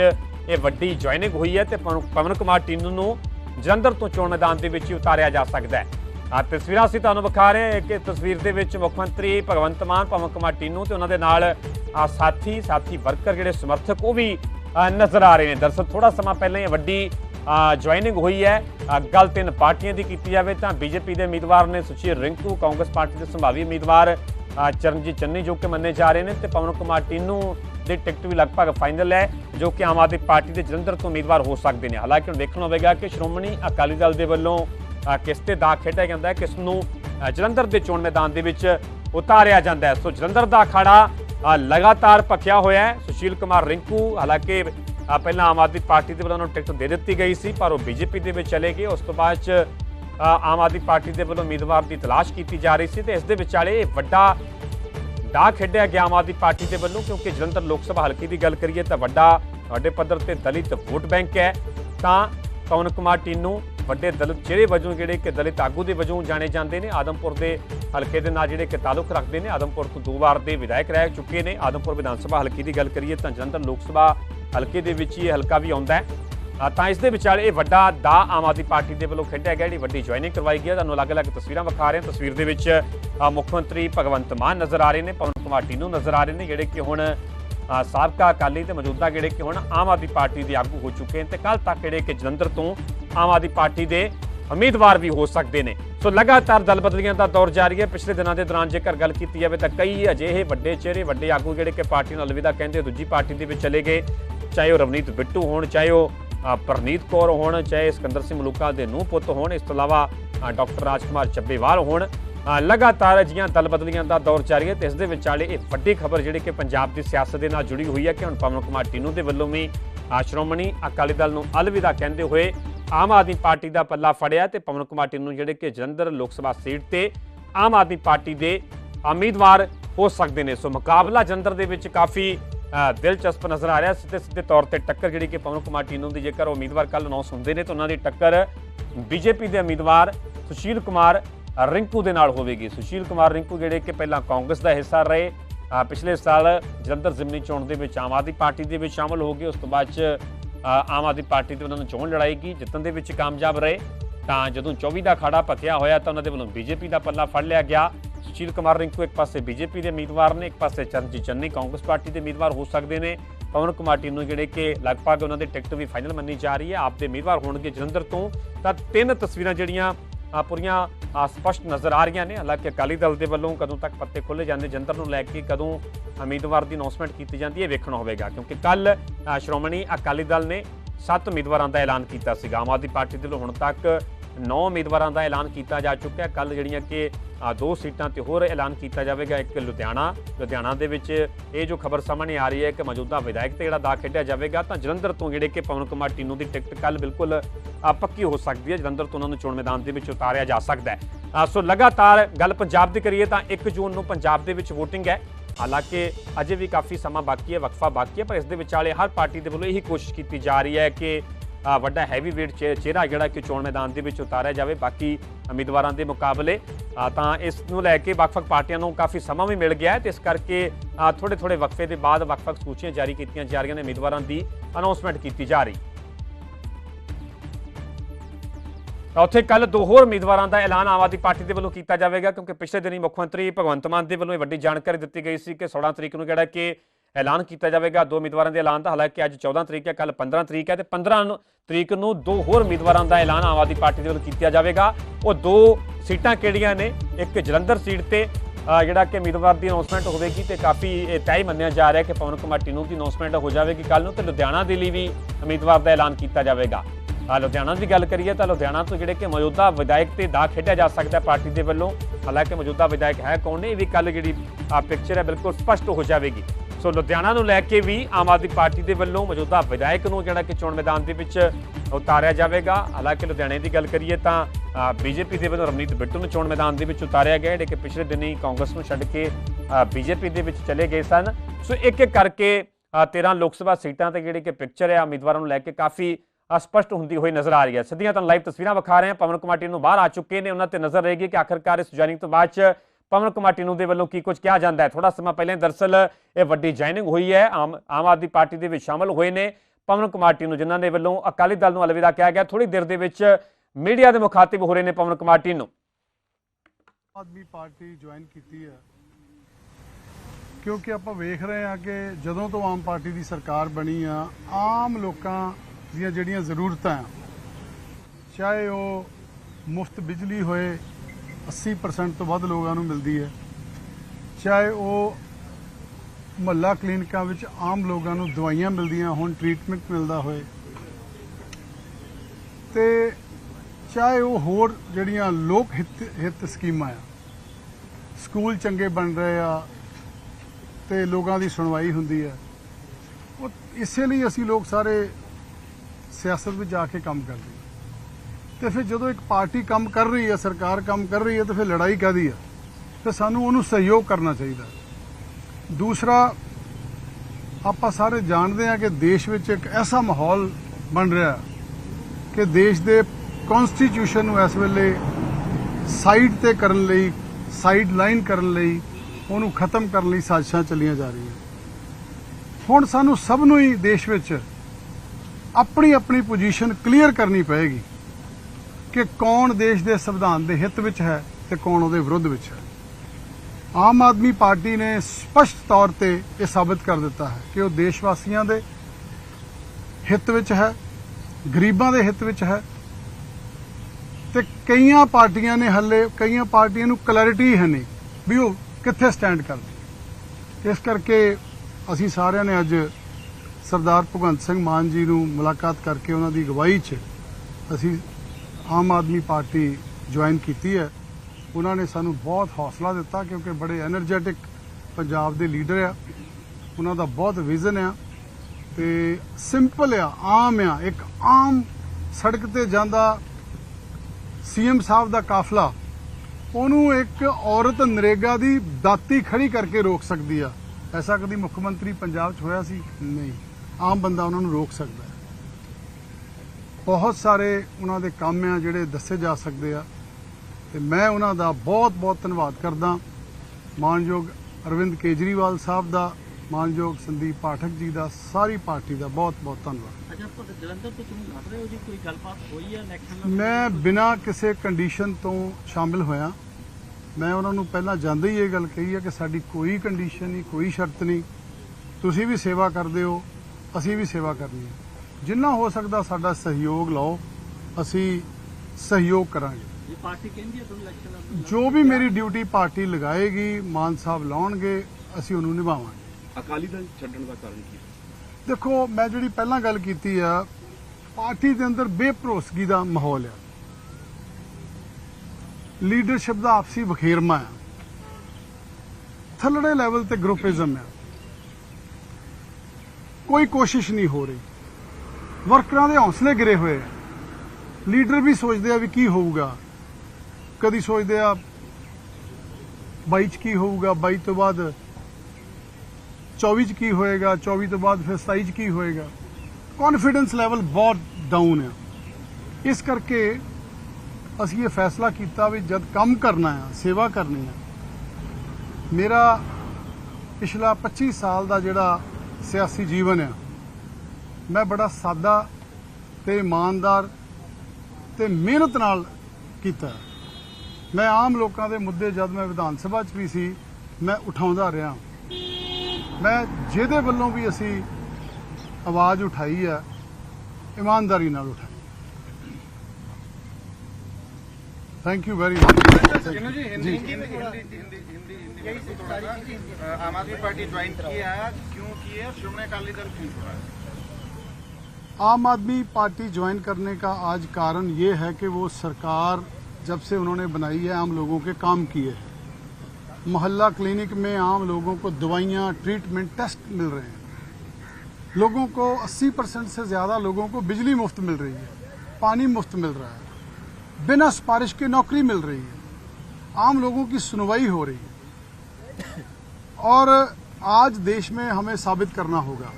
ਇਹ ਵੱਡੀ ਜੁਆਇਨਿੰਗ ਹੋਈ ਹੈ ਤੇ ਪਵਨ ਪਵਨ ਕੁਮਾਰ ਟੀਨੂ ਨੂੰ ਜਲੰਧਰ ਤੋਂ ਚੋਣ ਮੈਦਾਨ ਦੇ ਵਿੱਚ ਹੀ ਉਤਾਰਿਆ ਜਾ ਸਕਦਾ ਹੈ। ਆ ਤਸਵੀਰਾਂ ਅਸੀਂ ਤੁਹਾਨੂੰ ਵਿਖਾ ਰਹੇ ਹਾਂ ਕਿ ਤਸਵੀਰ ਦੇ ਵਿੱਚ ਮੁੱਖ ਮੰਤਰੀ ਭਗਵੰਤ ਮਾਨ ਪਵਨ ਕੁਮਾਰ ਟੀਨੂ ਤੇ ਉਹਨਾਂ ਦੇ ਨਾਲ ਆ ਸਾਥੀ ਸਾਥੀ ਵਰਕਰ ਜਿਹੜੇ ਸਮਰਥਕ ਉਹ ਵੀ ਨਜ਼ਰ ਆ ਰਹੇ ਨੇ। ਦਰਅਸਲ ਥੋੜਾ ਸਮਾਂ ਪਹਿਲਾਂ ਇਹ ਵੱਡੀ ਜੁਆਇਨਿੰਗ ਹੋਈ ਹੈ। ਗੱਲ ਤਿੰਨ ਪਾਰਟੀਆਂ ਦੀ ਕੀਤੀ ਜਾਵੇ ਤਾਂ ਬੀਜੇਪੀ ਦੇ ਉਮੀਦਵਾਰ ਨੇ ਸੁਸ਼ੀਲ ਰਿੰਕੂ, ਕਾਂਗਰਸ ਪਾਰਟੀ ਦੇ ਸੰਭਾਵੀ ਉਮੀਦਵਾਰ ਚਰਨਜੀਤ ਚੰਨੀ ਜੋ ਕਿ ਮੰਨੇ ਜਾ ਰਹੇ ਨੇ ਤੇ ਪਵਨ ਕੁਮਾਰ ਟੀਨੂ ਦੀ ਟਿਕਟ ਵੀ ਲਗਭਗ ਫਾਈਨਲ ਹੈ, ਜੋ ਕਿ ਆਮ ਆਦਮੀ ਪਾਰਟੀ ਦੇ ਜਲੰਧਰ ਤੋਂ ਉਮੀਦਵਾਰ ਹੋ ਸਕਦੇ ਨੇ। ਹਾਲਾਂਕਿ ਹੁਣ ਦੇਖਣਾ ਹੋਵੇਗਾ ਕਿ ਸ਼੍ਰੋਮਣੀ ਅਕਾਲੀ ਦਲ ਦੇ ਵੱਲੋਂ ਕਿਸ ਤੇ ਦਾ ਖੇਡਿਆ ਜਾਂਦਾ ਹੈ, ਕਿਸ ਨੂੰ ਜਲੰਧਰ ਦੇ ਚੋਣ ਮੈਦਾਨ ਦੇ ਵਿੱਚ ਉਤਾਰਿਆ ਜਾਂਦਾ ਹੈ। ਸੋ ਜਲੰਧਰ ਦਾ ਅਖਾੜਾ ਲਗਾਤਾਰ ਪੱਕਿਆ ਹੋਇਆ ਹੈ। ਸੁਸ਼ੀਲ ਕੁਮਾਰ ਰਿੰਕੂ, ਹਾਲਾਂਕਿ ਪਹਿਲਾਂ ਆਮ ਆਦਮੀ ਪਾਰਟੀ ਦੇ ਵੱਲੋਂ ਉਹਨੂੰ ਟਿਕਟ ਦੇ ਦਿੱਤੀ ਗਈ ਸੀ, ਪਰ ਉਹ ਬੀਜੇਪੀ ਦੇ ਵਿੱਚ ਚਲੇ ਗਏ। ਉਸ ਤੋਂ ਬਾਅਦ ਚ ਆਮ ਆਦਮੀ ਪਾਰਟੀ ਦੇ ਵੱਲੋਂ ਉਮੀਦਵਾਰ ਦੀ ਤਲਾਸ਼ ਕੀਤੀ ਜਾ ਰਹੀ ਸੀ ਤੇ ਇਸ ਦੇ ਵਿਚਾਲੇ ਇਹ ਵੱਡਾ ਦਾ ਖੇਡਿਆ ਗਿਆ ਆਮ ਆਦਮੀ ਪਾਰਟੀ ਦੇ ਵੱਲੋਂ, ਕਿਉਂਕਿ ਜਲੰਧਰ ਲੋਕ ਸਭਾ ਹਲਕੇ ਦੀ ਗੱਲ ਕਰੀਏ ਤਾਂ ਵੱਡਾ ਵੱਡੇ ਪੱਧਰ ਤੇ ਦਲਿਤ ਵੋਟ ਬੈਂਕ ਹੈ, ਤਾਂ ਪਵਨ ਕੁਮਾਰ ਟੀਨੂ ਵੱਡੇ ਦਲਿਤ ਚਿਹਰੇ ਵਜੋਂ, ਜਿਹੜੇ ਕਿ ਦਲਿਤ ਆਗੂ ਦੇ ਵਜੋਂ ਜਾਣੇ ਜਾਂਦੇ ਨੇ, ਆਦਮਪੁਰ ਦੇ ਹਲਕੇ ਦੇ ਨਾਲ ਜਿਹੜੇ ਕਿ ਤਾਲੁਕ ਰੱਖਦੇ ਨੇ, ਆਦਮਪੁਰ ਤੋਂ ਦੋ ਵਾਰ ਦੇ ਵਿਧਾਇਕ ਰਹਿ ਚੁੱਕੇ ਨੇ, ਆਦਮਪੁਰ ਵਿਧਾਨ ਸਭਾ ਹਲਕੇ ਦੀ ਗੱਲ ਕਰੀਏ ਤਾਂ ਜਲੰਧਰ ਲੋਕ ਸਭਾ ਹਲਕੇ ਦੇ ਵਿੱਚ ਹੀ ਇਹ ਹਲਕਾ ਵੀ ਆਉਂਦਾ ਹੈ। ਤਾਂ ਇਸ ਦੇ ਵਿਚਾਲੇ ਇਹ ਵੱਡਾ ਦਾ ਆਮ ਆਦਮੀ ਪਾਰਟੀ ਦੇ ਵੱਲੋਂ ਖੇਡਿਆ ਗਿਆ, ਜਿਹੜੀ ਵੱਡੀ ਜੁਆਇਨਿੰਗ ਕਰਵਾਈ ਗਈ ਹੈ। ਤੁਹਾਨੂੰ ਅਲੱਗ-ਅਲੱਗ ਤਸਵੀਰਾਂ ਵਿਖਾ ਰਹੇ ਹਾਂ। ਤਸਵੀਰ ਦੇ ਵਿੱਚ ਮੁੱਖ ਮੰਤਰੀ ਭਗਵੰਤ ਮਾਨ ਨਜ਼ਰ ਆ ਰਹੇ ਨੇ, ਪਵਨ ਕੁਮਾਰ ਟੀਨੂ ਨਜ਼ਰ ਆ ਰਹੇ ਨੇ, ਜਿਹੜੇ ਕਿ ਹੁਣ ਸਾਬਕਾ ਅਕਾਲੀ ਤੇ ਮੌਜੂਦਾ ਜਿਹੜੇ ਕਿ ਹੁਣ ਆਮ ਆਦਮੀ ਪਾਰਟੀ ਦੇ ਆਗੂ ਹੋ ਚੁੱਕੇ ਨੇ ਤੇ ਕੱਲ ਤੱਕ ਜਿਹੜੇ ਕਿ ਜਲੰਧਰ ਤੋਂ ਆਮ ਆਦਮੀ ਪਾਰਟੀ ਦੇ ਉਮੀਦਵਾਰ ਵੀ ਹੋ ਸਕਦੇ ਨੇ। ਸੋ ਲਗਾਤਾਰ ਦਲ ਬਦਲੀਆਂ ਦਾ ਦੌਰ ਜਾਰੀ ਹੈ। ਪਿਛਲੇ ਦਿਨਾਂ ਦੇ ਦੌਰਾਨ ਜੇਕਰ ਗੱਲ ਕੀਤੀ ਜਾਵੇ ਤਾਂ ਕਈ ਅਜਿਹੇ ਵੱਡੇ ਚਿਹਰੇ, ਵੱਡੇ ਆਗੂ ਜਿਹੜੇ ਕਿ ਪਾਰਟੀ ਨੂੰ ਅਲਵਿਦਾ ਕਹਿੰਦੇ ਦੂਜੀ ਪਾਰਟੀ ਦੇ ਵਿੱਚ ਚਲੇ ਗਏ। ਚਾਹੇ ਉਹ ਰਵਨੀਤ ਬਿੱਟੂ ਹੋਣ, ਚਾਹੇ ਉਹ ਪ੍ਰਨੀਤ ਕੌਰ ਹੋਣ ਚਾਹੇ ਸਿਕੰਦਰ ਸਿੰਘ ਮਲੂਕਾ ਦੇ ਨੂੰਹ ਪੁੱਤ ਹੋਣ ਇਸ ਤੋਂ ਇਲਾਵਾ ਅ, ਡਾਕਟਰ ਰਾਜਕੁਮਾਰ ਚੱਬੇਵਾਲ ਹੋਣ। ਲਗਾਤਾਰ ਅਜਿਹੀਆਂ ਦਲ ਬਦਲੀਆਂ ਦਾ ਦੌਰ ਜਾਰੀ ਹੈ ਤੇ ਇਸ ਦੇ ਵਿਚਾਲੇ ਇਹ ਵੱਡੀ ਖਬਰ ਜਿਹੜੀ ਕਿ ਪੰਜਾਬ ਦੀ ਸਿਆਸਤ ਦੇ ਨਾਲ ਜੁੜੀ ਹੋਈ ਹੈ ਕਿ ਹੁਣ ਪਵਨ ਕੁਮਾਰ ਟੀਨੂ ਦੇ ਵੱਲੋਂ ਵੀ ਸ਼੍ਰੋਮਣੀ ਅਕਾਲੀ ਦਲ ਨੂੰ ਅਲਵਿਦਾ ਕਹਿੰਦੇ ਹੋਏ ਆਮ ਆਦਮੀ ਪਾਰਟੀ ਦਾ ਪੱਲਾ ਫੜਿਆ ਤੇ ਪਵਨ ਕੁਮਾਰ ਟੀਨੂ ਜਿਹੜੇ ਕਿ ਜਲੰਧਰ ਲੋਕ ਸਭਾ ਸੀਟ ਤੇ ਆਮ ਆਦਮੀ ਪਾਰਟੀ ਦੇ ਉਮੀਦਵਾਰ ਹੋ ਸਕਦੇ ਨੇ। ਸੋ ਮੁਕਾਬਲਾ ਜਲੰਧਰ ਦੇ ਵਿੱਚ ਕਾਫੀ ਦਿਲਚਸਪ ਨਜ਼ਰ ਆ ਰਿਹਾ ਸਿੱਧੇ ਸਿੱਧੇ ਤੌਰ ਤੇ ਟੱਕਰ ਜਿਹੜੀ ਕਿ ਪਵਨ ਕੁਮਾਰ ਟੀਨੂ ਦੀ ਜੇਕਰ ਉਹ ਉਮੀਦਵਾਰ ਕੱਲ ਅਨਾਉਂਸ ਹੁੰਦੇ ਨੇ ਤਾਂ ਉਹਨਾਂ ਦੀ ਟੱਕਰ ਬੀਜੇਪੀ ਦੇ ਉਮੀਦਵਾਰ ਸੁਸ਼ੀਲ ਕੁਮਾਰ ਰਿੰਕੂ ਦੇ ਨਾਲ ਹੋਵੇਗੀ। ਸੁਸ਼ੀਲ ਕੁਮਾਰ ਰਿੰਕੂ ਜਿਹੜੇ ਕਿ ਪਹਿਲਾਂ ਕਾਂਗਰਸ ਦਾ ਹਿੱਸਾ ਰਹੇ ਪਿਛਲੇ ਸਾਲ ਜਲੰਧਰ ਜ਼ਿਮਨੀ ਚੋਣ ਦੇ ਵਿੱਚ ਆਮ ਆਦਮੀ ਪਾਰਟੀ ਦੇ ਵਿੱਚ ਸ਼ਾਮਲ ਹੋ ਗਏ। ਉਸ ਤੋਂ ਬਾਅਦ ਚ ਆਮ ਆਦਮੀ ਪਾਰਟੀ ਤੇ ਉਹਨਾਂ ਨੂੰ ਚੋਣ ਲੜਾਈ ਕੀ ਜਿੱਤਣ ਦੇ ਵਿੱਚ ਕਾਮਯਾਬ ਰਹੇ। ਤਾਂ ਜਦੋਂ 24 ਦਾ ਖਾੜਾ ਪੱਕਿਆ ਹੋਇਆ ਤਾਂ ਉਹਨਾਂ ਦੇ ਵੱਲੋਂ ਬੀਜੇਪੀ ਦਾ ਪੱਲਾ ਫੜ ਲਿਆ ਗਿਆ। ਸੁਸ਼ੀਲ ਕੁਮਾਰ ਰਿੰਕੂ ਇੱਕ ਪਾਸੇ ਬੀਜੇਪੀ ਦੇ ਉਮੀਦਵਾਰ ਨੇ ਇੱਕ ਪਾਸੇ ਚਰਨਜੀਤ ਚੰਨੀ ਕਾਂਗਰਸ ਪਾਰਟੀ ਦੇ ਉਮੀਦਵਾਰ ਹੋ ਸਕਦੇ ਨੇ। ਪਵਨ ਕੁਮਾਰ ਟੀਨੂ ਜਿਹੜੇ ਕਿ ਲਗਭਗ ਉਹਨਾਂ ਦੀ ਟਿਕਟ ਵੀ ਫਾਈਨਲ ਮੰਨੀ ਜਾ ਰਹੀ ਹੈ ਆਪ ਦੇ ਉਮੀਦਵਾਰ ਹੋਣਗੇ ਜਲੰਧਰ ਤੋਂ। ਤਾਂ ਤਿੰਨ ਤਸਵੀਰਾਂ ਜਿਹੜੀਆਂ ਪੂਰੀਆਂ ਅ, ਸਪਸ਼ਟ ਨਜ਼ਰ ਆ ਰਹੀਆਂ ਨੇ। ਹਾਲਾਂਕਿ ਅਕਾਲੀ ਦਲ ਦੇ ਵੱਲੋਂ ਕਦੋਂ ਤੱਕ ਪੱਤੇ ਖੋਲੇ ਜਾਂਦੇ ਜਲੰਧਰ ਨੂੰ ਲੈ ਕੇ ਕਦੋਂ ਉਮੀਦਵਾਰ ਦੀ ਅਨਾਉਂਸਮੈਂਟ ਕੀਤੀ ਜਾਂਦੀ ਹੈ ਵੇਖਣਾ ਹੋਵੇਗਾ। ਕਿਉਂਕਿ ਕੱਲ ਸ਼੍ਰੋਮਣੀ ਅਕਾਲੀ ਦਲ ਨੇ ਸੱਤ ਉਮੀਦਵਾਰਾਂ ਦਾ ਐਲਾਨ ਕੀਤਾ ਸੀਗਾ। ਆਮ ਆਦਮੀ ਪਾਰਟੀ ਦੇ ਵੱਲੋਂ ਹੁਣ ਤੱਕ 9 ਉਮੀਦਵਾਰਾਂ ਦਾ ਐਲਾਨ ਕੀਤਾ ਜਾ ਚੁੱਕਿਆ। ਹੈ ਕੱਲ ਜਿਹੜੀਆਂ ਕਿ ਦੋ ਸੀਟਾਂ ਤੇ ਹੋਰ ਐਲਾਨ ਕੀਤਾ ਜਾਵੇਗਾ, ਇੱਕ ਲੁਧਿਆਣਾ ਲੁਧਿਆਣਾ ਦੇ ਵਿੱਚ ਇਹ ਜੋ ਖਬਰ ਸਾਹਮਣੇ ਆ ਰਹੀ ਹੈ ਕਿ ਮੌਜੂਦਾ ਵਿਧਾਇਕ ਤੇ ਜਿਹੜਾ ਦਾ ਖੇਡਿਆ ਜਾਵੇਗਾ, ਤਾਂ ਜਲੰਧਰ ਤੋਂ ਜਿਹੜੇ ਕਿ ਪਵਨ ਕੁਮਾਰ ਟੀਨੂ ਦੀ ਟਿਕਟ ਕੱਲ ਬਿਲਕੁਲ ਪੱਕੀ ਹੋ ਸਕਦੀ ਹੈ। ਜਲੰਧਰ ਤੋਂ ਉਹਨਾਂ ਨੂੰ ਚੋਣ ਮੈਦਾਨ ਦੇ ਵਿੱਚ ਉਤਾਰਿਆ ਜਾ ਸਕਦਾ ਹੈ। ਸੋ ਲਗਾਤਾਰ ਗੱਲ ਪੰਜਾਬ ਦੀ ਕਰੀਏ ਤਾਂ 1 ਜੂਨ ਨੂੰ ਪੰਜਾਬ ਦੇ ਵਿੱਚ VOTING ਹੈ। ਹਾਲਾਂਕਿ ਅਜੇ ਵੀ ਕਾਫੀ ਸਮਾਂ ਬਾਕੀ ਹੈ, ਵਕਫਾ ਬਾਕੀ ਹੈ, ਪਰ ਇਸ ਦੇ ਵਿਚਾਲੇ ਹਰ ਪਾਰਟੀ ਦੇ ਵੱਲੋਂ ਇਹੀ ਕੋਸ਼ਿਸ਼ ਕੀਤੀ ਜਾ ਰਹੀ ਹੈ ਕਿ ਵੱਡਾ ਹੈਵੀ weight ਚਿਹਰਾ ਜਿਹੜਾ ਕਿ ਚੋਣ ਮੈਦਾਨ ਦੇ ਵਿੱਚ ਉਤਾਰਿਆ ਜਾਵੇ, ਬਾਕੀ ਉਮੀਦਵਾਰਾਂ ਦੇ ਮੁਕਾਬਲੇ ਤਾਂ ਇਸ ਨੂੰ ਲੈ ਕੇ ਵੱਖ-ਵੱਖ ਪਾਰਟੀਆਂ ਨੂੰ ਕਾਫੀ ਸਮਾਂ ਵੀ ਮਿਲ ਗਿਆ ਹੈ ਤੇ ਇਸ ਕਰਕੇ ਥੋੜੇ-ਥੋੜੇ ਵਕਫੇ ਦੇ ਬਾਅਦ ਵੱਖ-ਵੱਖ ਸੂਚੀਆਂ ਜਾਰੀ ਕੀਤੀਆਂ ਜਾ ਰਹੀਆਂ ਨੇ, ਉਮੀਦਵਾਰਾਂ ਦੀ ਅਨਾਉਂਸਮੈਂਟ ਕੀਤੀ ਜਾ ਰਹੀ। ਤਾਂ ਉੱਥੇ ਕੱਲ ਦੋ ਹੋਰ ਉਮੀਦਵਾਰਾਂ ਦਾ ਐਲਾਨ ਆਮ ਆਦਮੀ ਪਾਰਟੀ ਦੇ ਵੱਲੋਂ ਕੀਤਾ ਜਾਵੇਗਾ, ਕਿਉਂਕਿ ਪਿਛਲੇ ਦਿਨੀ ਮੁੱਖ ਮੰਤਰੀ ਭਗਵੰਤ ਮਾਨ ਦੇ ਵੱਲੋਂ ਇਹ ਵੱਡੀ ਜਾਣਕਾਰੀ ਦਿੱਤੀ ਗਈ ਸੀ ਕਿ 16 ਤਰੀਕ ਨੂੰ ਜਿਹੜਾ ਕਿ ਐਲਾਨ ਕੀਤਾ ਜਾਵੇਗਾ। ਦੋ ਉਮੀਦਵਾਰਾਂ ਦੇ ਐਲਾਨ ਦਾ ਹਾਲਾਂਕਿ ਅੱਜ 14 ਤਰੀਕ ਹੈ ਕੱਲ 15 ਤਰੀਕ ਹੈ ਤੇ 15 ਤਰੀਕ ਨੂੰ ਦੋ ਹੋਰ ਉਮੀਦਵਾਰਾਂ ਦਾ ਐਲਾਨ ਆਮ ਆਦਮੀ ਪਾਰਟੀ ਦੇ ਵੱਲੋਂ ਕੀਤਾ ਜਾਵੇਗਾ। ਉਹ ਦੋ ਸੀਟਾਂ ਕਿਹੜੀਆਂ ਨੇ? ਇੱਕ ਜਲੰਧਰ ਸੀਟ ਤੇ ਜਿਹੜਾ ਕਿ ਉਮੀਦਵਾਰ ਦੀ ਅਨਾਉਂਸਮੈਂਟ ਹੋਵੇਗੀ ਤੇ ਕਾਫੀ ਇਹ ਤੈਅ ਮੰਨਿਆ ਜਾ ਰਿਹਾ ਕਿ ਪਵਨ ਕੁਮਾਰ ਟੀਨੂ ਦੀ ਅਨਾਉਂਸਮੈਂਟ ਹੋ ਜਾਵੇਗੀ ਕੱਲ ਨੂੰ ਤੇ ਲੁਧਿਆਣਾ ਦੇ ਲਈ ਵੀ ਉਮੀਦਵਾਰ ਦਾ ਐਲਾਨ ਕੀਤਾ ਜਾਵੇਗਾ। ਆ ਲੁਧਿਆਣਾ ਦੀ ਗੱਲ ਕਰੀਏ ਤਾਂ ਲੁਧਿਆਣਾ ਤੋਂ ਜਿਹੜੇ ਕਿ ਮੌਜੂਦਾ ਵਿਧਾਇਕ ਤੇ ਦਾ ਖੇਡਿਆ ਜਾ ਸਕਦਾ ਪਾਰਟੀ ਦੇ ਵੱਲੋਂ। ਹਾਲਾਂਕਿ ਮੌਜੂਦਾ ਵਿਧਾਇਕ ਹੈ ਕੌਣ ਨੇ? ਇਹ ਵੀ ਕੱਲ ਜਿਹੜੀ ਆ ਪਿਕਚਰ ਹੈ, ਬਿਲਕੁਲ ਸਪਸ਼ਟ ਹੋ ਜਾਵੇਗੀ। ਸੋ ਲੁਧਿਆਣਾ ਨੂੰ ਲੈ ਕੇ ਵੀ ਆਮ ਆਦਮੀ ਪਾਰਟੀ ਦੇ ਵੱਲੋਂ ਮੌਜੂਦਾ ਵਿਧਾਇਕ ਨੂੰ ਜਿਹੜਾ ਕਿ ਚੋਣ ਮੈਦਾਨ ਦੇ ਵਿੱਚ ਉਤਾਰਿਆ ਜਾਵੇਗਾ। ਹਾਲਾਂਕਿ ਲੁਧਿਆਣੇ ਦੀ ਗੱਲ ਕਰੀਏ ਤਾਂ ਬੀਜੇਪੀ ਦੇ ਵੱਲੋਂ ਰਮਨੀਤ ਬਿੱਟੂ ਨੂੰ ਚੋਣ ਮੈਦਾਨ ਦੇ ਵਿੱਚ ਉਤਾਰਿਆ ਗਿਆ ਜਿਹੜੇ ਕਿ ਪਿਛਲੇ ਦਿਨੀ ਕਾਂਗਰਸ ਨੂੰ ਛੱਡ ਕੇ ਬੀਜੇਪੀ ਦੇ ਵਿੱਚ ਚਲੇ ਗਏ ਸਨ। ਸੋ ਇੱਕ ਇੱਕ ਕਰਕੇ ਅ, 13 ਲੋਕ ਸਭਾ ਸੀਟਾਂ ਤੇ ਜਿਹੜੀ ਕਿ ਪਿਕਚਰ ਹੈ ਉਮੀਦਵਾਰਾਂ ਨੂੰ ਲੈ ਕੇ ਕਾਫੀ ਅ, ਸਪਸ਼ਟ ਹੁੰਦੀ ਹੋਈ ਨਜ਼ਰ ਆ ਰਹੀ ਹੈ। ਸਿੱਧੀਆਂ ਤੁਹਾਨੂੰ ਲਾਈਵ ਤਸਵੀਰਾਂ ਵਿਖਾ ਰਹੇ ਹਾਂ। ਪਵਨ ਕੁਮਾਰ ਨੂੰ ਬਾਹਰ ਆ ਚੁੱਕੇ ਨੇ। ਉਹਨਾਂ ਤੇ ਨਜ਼ਰ ਰਹੇਗੀ ਕਿ ਆਖਰਕਾਰ ਇਸ ਜੁਆਇਨਿੰਗ ਤੋਂ ਬਾਅਦ ਚ ਪਵਨ ਕੁਮਾਰ ਟੀਨੂ ਦੇ ਵੱਲੋਂ ਕੀ ਕੁਝ ਕਿਹਾ ਜਾਂਦਾ ਹੈ? ਥੋੜਾ ਸਮਾਂ ਪਹਿਲਾਂ ਦਰਸਲ ਇਹ ਵੱਡੀ ਜੁਆਇਨਿੰਗ ਹੋਈ ਹੈ। ਆਮ ਆਮ ਆਦਮੀ ਪਾਰਟੀ ਦੇ ਵਿੱਚ ਸ਼ਾਮਲ ਹੋਏ ਨੇ ਪਵਨ ਕੁਮਾਰ ਟੀਨੂ, ਜਿਨ੍ਹਾਂ ਦੇ ਵੱਲੋਂ ਅਕਾਲੀ ਦਲ ਨੂੰ ਅਲਵਿਦਾ ਕਿਹਾ ਗਿਆ। ਥੋੜੀ ਦੇਰ ਦੇ ਵਿੱਚ ਮੀਡੀਆ ਦੇ ਮੁਖਾਤਿਬ ਹੋ ਰਹੇ ਨੇ ਪਵਨ ਕੁਮਾਰ ਟੀਨੂ। ਆਦਮੀ ਪਾਰਟੀ ਜੁਆਇਨ ਕੀਤੀ ਹੈ। ਕਿਉਂਕਿ ਆਪਾਂ ਵੇਖ ਰਹੇ ਹਾਂ ਕਿ ਜਦੋਂ ਤੋਂ ਆਮ ਪਾਰਟੀ ਦੀ ਸਰਕਾਰ ਬਣੀ ਆ, ਆਮ ਲੋਕਾਂ ਦੀਆਂ ਜਿਹੜੀਆਂ ਜ਼ਰੂਰਤਾਂ, ਚਾਹੇ ਉਹ ਮੁਫਤ ਬਿਜਲੀ ਹੋਏ 80% ਤੋਂ ਵੱਧ ਲੋਕਾਂ ਨੂੰ ਮਿਲਦੀ ਹੈ। ਚਾਹੇ ਉਹ ਮਹੱਲਾ ਕਲੀਨਿਕਾਂ ਵਿੱਚ ਆਮ ਲੋਕਾਂ ਨੂੰ ਦਵਾਈਆਂ ਮਿਲਦੀਆਂ ਹੋਣ ਟ੍ਰੀਟਮੈਂਟ ਮਿਲਦਾ ਹੋਏ। ਤੇ ਚਾਹੇ ਉਹ ਹੋਰ ਜਿਹੜੀਆਂ ਲੋਕ ਹਿੱਤ ਹਿੱਤ ਸਕੀਮਾਂ ਆ, ਸਕੂਲ ਚੰਗੇ ਬਣ ਰਹੇ ਆ ਤੇ ਲੋਕਾਂ ਦੀ ਸੁਣਵਾਈ ਹੁੰਦੀ ਹੈ, ਉਹ ਇਸੇ ਲਈ ਅਸੀਂ ਲੋਕ ਸਾਰੇ ਸਿਆਸਤ ਵਿੱਚ ਜਾ ਕੇ ਕੰਮ ਕਰਦੇ ਤੇ ਫਿਰ ਜਦੋਂ ਇੱਕ ਪਾਰਟੀ ਕੰਮ ਕਰ ਰਹੀ ਹੈ, ਸਰਕਾਰ ਕੰਮ ਕਰ ਰਹੀ ਹੈ, ਤੇ ਫਿਰ ਲੜਾਈ ਕਾਦੀ ਆ ਤੇ ਸਾਨੂੰ ਉਹਨੂੰ ਸਹਿਯੋਗ ਕਰਨਾ ਚਾਹੀਦਾ ਦੂਸਰਾ, ਆਪਾਂ ਸਾਰੇ ਜਾਣਦੇ ਹਾਂ ਕਿ ਦੇਸ਼ ਵਿੱਚ ਇੱਕ ਐਸਾ ਮਾਹੌਲ ਬਣ ਰਿਹਾ ਕਿ ਦੇਸ਼ ਦੇ ਕਨਸਟੀਟਿਊਸ਼ਨ ਨੂੰ ਇਸ ਵੇਲੇ ਸਾਈਡ ਤੇ ਕਰਨ ਲਈ ਸਾਈਡ ਲਾਈਨ ਕਰਨ ਲਈ, ਉਹਨੂੰ ਖਤਮ ਕਰਨ ਲਈ ਸਾਜ਼ਿਸ਼ਾਂ ਚੱਲੀਆਂ ਜਾ ਰਹੀਆਂ। ਹੁਣ ਸਾਨੂੰ ਸਭ ਨੂੰ ਹੀ ਦੇਸ਼ ਵਿੱਚ ਆਪਣੀ ਆਪਣੀ ਪੋਜੀਸ਼ਨ ਕਲੀਅਰ ਕਰਨੀ ਪਏਗੀ। ਕਿ ਕੌਣ ਦੇਸ਼ ਦੇ ਸੰਵਿਧਾਨ ਦੇ ਹਿੱਤ ਵਿੱਚ ਹੈ ਤੇ ਕੌਣ ਉਹਦੇ ਵਿਰੁੱਧ ਵਿੱਚ ਹੈ। ਆਮ ਆਦਮੀ ਪਾਰਟੀ ਨੇ ਸਪਸ਼ਟ ਤੌਰ ਤੇ ਇਹ ਸਾਬਤ ਕਰ ਦਿੱਤਾ ਹੈ ਕਿ ਉਹ ਦੇਸ਼ ਵਾਸੀਆਂ ਦੇ ਹਿੱਤ ਵਿੱਚ ਹੈ, ਗਰੀਬਾਂ ਦੇ ਹਿੱਤ ਵਿੱਚ ਹੈ ਤੇ ਕਈਆਂ ਪਾਰਟੀਆਂ ਨੇ ਹੱਲੇ, ਕਈਆਂ ਪਾਰਟੀਆਂ ਨੂੰ ਕਲੈਰਿਟੀ ਹੈ ਨਹੀਂ ਵੀ ਉਹ ਕਿੱਥੇ ਸਟੈਂਡ ਕਰਦੀ ਇਸ ਕਰਕੇ ਅਸੀਂ ਸਾਰਿਆਂ ਨੇ ਅੱਜ ਸਰਦਾਰ ਭਗਵੰਤ ਸਿੰਘ ਮਾਨ ਜੀ ਨੂੰ ਮੁਲਾਕਾਤ ਕਰਕੇ ਉਹਨਾਂ ਦੀ ਅਗਵਾਈ 'ਚ ਅਸੀਂ ਆਮ ਆਦਮੀ ਪਾਰਟੀ ਜੁਆਇਨ ਕੀਤੀ ਹੈ। ਉਹਨਾਂ ਨੇ ਸਾਨੂੰ ਬਹੁਤ ਹੌਸਲਾ ਦਿੱਤਾ ਕਿਉਂਕਿ ਬੜੇ એનર્ਜੈਟਿਕ ਪੰਜਾਬ ਦੇ ਲੀਡਰ ਆ। ਉਹਨਾਂ ਦਾ ਬਹੁਤ ਵਿਜ਼ਨ ਆ ਤੇ ਸਿੰਪਲ ਆ, ਆਮ ਆ, ਇੱਕ ਆਮ ਸੜਕ ਤੇ ਜਾਂਦਾ ਸੀਐਮ ਸਾਹਿਬ ਦਾ ਕਾਫਲਾ, ਉਹਨੂੰ ਇੱਕ ਔਰਤ ਨਰੇਗਾ ਦੀ ਦਾਤੀ ਖੜੀ ਕਰਕੇ ਰੋਕ ਸਕਦੀ ਆ। ਐਸਾ ਕਦੀ ਮੁੱਖ ਮੰਤਰੀ ਪੰਜਾਬ 'ਚ ਹੋਇਆ ਸੀ? ਨਹੀਂ। ਆਮ ਬੰਦਾ ਉਹਨਾਂ ਨੂੰ ਰੋਕ ਸਕਦਾ। ਬਹੁਤ ਸਾਰੇ ਉਹਨਾਂ ਦੇ ਕੰਮ ਆ ਜਿਹੜੇ ਦੱਸੇ ਜਾ ਸਕਦੇ ਆ। ਤੇ ਮੈਂ ਉਹਨਾਂ ਦਾ ਬਹੁਤ ਬਹੁਤ ਧੰਨਵਾਦ ਕਰਦਾ। ਮਾਨਯੋਗ ਅਰਵਿੰਦ ਕੇਜਰੀਵਾਲ ਸਾਹਿਬ ਦਾ ਮਾਨਯੋਗ ਸੰਦੀਪ ਪਾਠਕ ਜੀ ਦਾ ਸਾਰੀ ਪਾਰਟੀ ਦਾ ਬਹੁਤ ਬਹੁਤ ਧੰਨਵਾਦ। ਅੱਛਾ ਪਰ ਜਲੰਧਰ ਤੋਂ ਤੁਸੀਂ ਘਟ ਰਹੇ ਹੋ ਜੀ ਕੋਈ ਗੱਲਬਾਤ ਹੋਈ ਹੈ ਇਲੈਕਸ਼ਨ ਮੈਂ ਬਿਨਾਂ ਕਿਸੇ ਕੰਡੀਸ਼ਨ ਤੋਂ ਸ਼ਾਮਿਲ ਹੋਇਆ। ਮੈਂ ਉਹਨਾਂ ਨੂੰ ਪਹਿਲਾਂ ਜਾਂਦੇ ਹੀ ਇਹ ਗੱਲ ਕਹੀ ਹੈ ਕਿ ਸਾਡੀ ਕੋਈ ਕੰਡੀਸ਼ਨ ਨਹੀਂ ਕੋਈ ਸ਼ਰਤ ਨਹੀਂ। ਤੁਸੀਂ ਵੀ ਸੇਵਾ ਕਰਦੇ ਹੋ ਅਸੀਂ ਵੀ ਸੇਵਾ ਕਰਨੀ ਹੈ। ਜਿੰਨਾ ਹੋ ਸਕਦਾ ਸਾਡਾ ਸਹਿਯੋਗ ਲਓ ਅਸੀਂ ਸਹਿਯੋਗ ਕਰਾਂਗੇ। ਇਹ ਪਾਰਟੀ ਕਹਿੰਦੀ ਹੈ ਤੁਹਾਨੂੰ ਇਲੈਕਸ਼ਨ ਲੜਨ ਜੋ ਵੀ ਮੇਰੀ ਡਿਊਟੀ ਪਾਰਟੀ ਲਗਾਏਗੀ ਮਾਨ ਸਾਹਿਬ ਲਾਉਣਗੇ ਅਸੀਂ ਉਹਨੂੰ ਨਿਭਾਵਾਂਗੇ। ਅਕਾਲੀ ਦਲ ਛੱਡਣ ਦਾ ਕਾਰਨ ਕੀ ਹੈ? ਦੇਖੋ ਮੈਂ ਜਿਹੜੀ ਪਹਿਲਾਂ ਗੱਲ ਕੀਤੀ ਆ ਪਾਰਟੀ ਦੇ ਅੰਦਰ ਬੇਭਰੋਸਗੀ ਦਾ ਮਾਹੌਲ ਆ। ਲੀਡਰਸ਼ਿਪ ਦਾ ਆਪਸੀ ਵਖੇਰਮਾ ਆ। ਥੱਲੜੇ ਲੈਵਲ ਤੇ ਗਰੁੱਪਿਜ਼ਮ ਆ। ਕੋਈ ਕੋਸ਼ਿਸ਼ ਨਹੀਂ ਹੋ ਰਹੀ। ਵਰਕਰਾਂ ਦੇ ਹੌਸਲੇ ਗਿਰੇ ਹੋਏ ਆ। ਲੀਡਰ ਵੀ ਸੋਚਦੇ ਆ ਵੀ ਕੀ ਹੋਊਗਾ। ਕਦੀ ਸੋਚਦੇ ਆ 22 ਚ ਕੀ ਹੋਊਗਾ 22 ਤੋਂ ਬਾਅਦ 24 ਚ ਕੀ ਹੋਏਗਾ 24 ਤੋਂ ਬਾਅਦ ਫਿਰ 27 ਚ ਕੀ ਹੋਏਗਾ। ਕੌਨਫੀਡੈਂਸ ਲੈਵਲ ਬਹੁਤ ਡਾਊਨ ਆ। ਇਸ ਕਰਕੇ ਅਸੀਂ ਇਹ ਫੈਸਲਾ ਕੀਤਾ ਵੀ ਜਦ ਕੰਮ ਕਰਨਾ ਆ, ਸੇਵਾ ਕਰਨੀ ਆ। ਮੇਰਾ ਪਿਛਲਾ 25 ਸਾਲ ਦਾ ਜਿਹੜਾ ਸਿਆਸੀ ਜੀਵਨ ਆ ਮੈਂ ਬੜਾ ਸਾਦਾ ਤੇ ਇਮਾਨਦਾਰ ਤੇ ਮਿਹਨਤ ਨਾਲ ਕੀਤਾ ਹੈ। ਮੈਂ ਆਮ ਲੋਕਾਂ ਦੇ ਮੁੱਦੇ ਜਦ ਮੈਂ ਵਿਧਾਨ ਸਭਾ 'ਚ ਵੀ ਸੀ ਮੈਂ ਉਠਾਉਂਦਾ ਰਿਹਾ ਮੈਂ ਜਿਹਦੇ ਵੱਲੋਂ ਵੀ ਅਸੀਂ ਆਵਾਜ਼ ਉਠਾਈ ਹੈ ਇਮਾਨਦਾਰੀ ਨਾਲ ਉਠਾਈ ਥੈਂਕ ਯੂ ਵੈਰੀ ਮਚ जिन्हों जी हिंदी हिंदी हिंदी हिंदी हिंदी हिंदी में तो थोड़ा सा अ, आम आदमी पार्टी ज्वाइन की है क्यों की है श्रोमणी अकाली दल क्यों छोड़ा है आम आदमी पार्टी ज्वाइन करने का आज कारण ये है कि वो सरकार जब से उन्होंने बनाई है, आम लोगों के काम किए हैं। मोहल्ला क्लिनिक में आम लोगों को दवाइयाँ, ट्रीटमेंट, टेस्ट मिल रहे हैं। लोगों को 80 परसेंट से ज़्यादा लोगों को बिजली मुफ़्त मिल रही है, पानी मुफ़्त मिल रहा है, बिना सिफारिश के नौकरी मिल रही है। आम लोगों की सुनवाई हो रही है। और आज देश में हमें साबित करना होगा।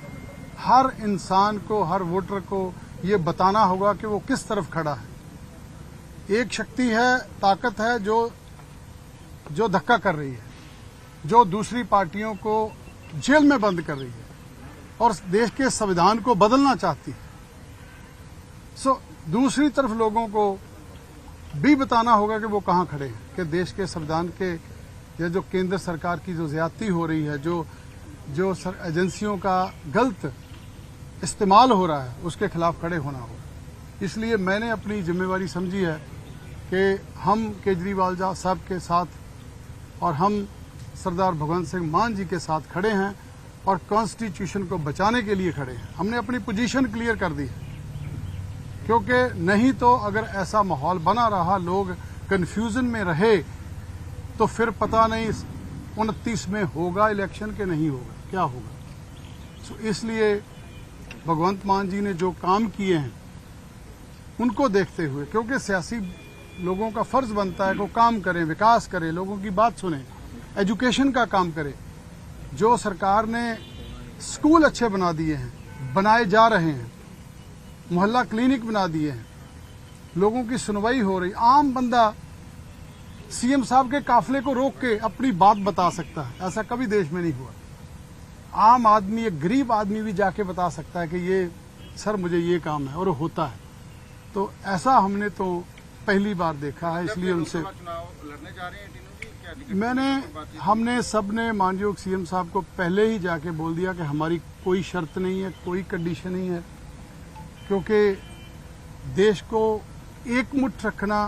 हर इंसान को, हर वोटर को ये बताना होगा कि वो किस तरफ़ खड़ा है। एक शक्ति है, ताकत है, जो जो धक्का कर रही है, जो दूसरी पार्टियों को जेल में बंद कर रही है और देश के संविधान को बदलना चाहती है। सो दूसरी तरफ़ लोगों को भी बताना होगा कि वो कहाँ खड़े हैं, कि देश के संविधान के, या जो केंद्र सरकार की जो ज्यादती हो रही है, जो जो एजेंसियों का गलत इस्तेमाल हो रहा है, उसके खिलाफ खड़े होना हो। इसलिए मैंने अपनी जिम्मेवारी समझी है कि हम केजरीवाल साहब के साथ और हम सरदार भगवंत सिंह मान जी के साथ खड़े हैं और कॉन्स्टिट्यूशन को बचाने के लिए खड़े हैं। हमने अपनी पोजीशन क्लियर कर दी है। क्योंकि नहीं तो अगर ऐसा माहौल बना रहा, लोग कन्फ्यूज़न में रहे तो फिर पता नहीं उनतीस में होगा इलेक्शन के नहीं होगा, क्या होगा। सो इसलिए भगवंत मान जी ने जो काम किए हैं, उनको देखते हुए, क्योंकि सियासी लोगों का फ़र्ज़ बनता है कि वो काम करें, विकास करें, लोगों की बात सुने, एजुकेशन का काम करें। जो सरकार ने स्कूल अच्छे बना दिए हैं, बनाए जा रहे हैं, मोहल्ला क्लिनिक बना दिए हैं, लोगों की सुनवाई हो रही, आम बंदा सीएम साहब के काफले को रोक के अपनी बात बता सकता है। ऐसा कभी देश में नहीं हुआ। आम आदमी एक गरीब आदमी भी जाके बता सकता है कि ये सर मुझे ये काम है और होता है। तो ऐसा हमने तो पहली बार देखा है इसलिए उनसे लड़ने जा रहे हैं मैंने हमने सबने मानयोग सीएम साहब को पहले ही जाके बोल दिया कि हमारी कोई शर्त नहीं है कोई कंडीशन नहीं है क्योंकि देश को एकमुठ रखना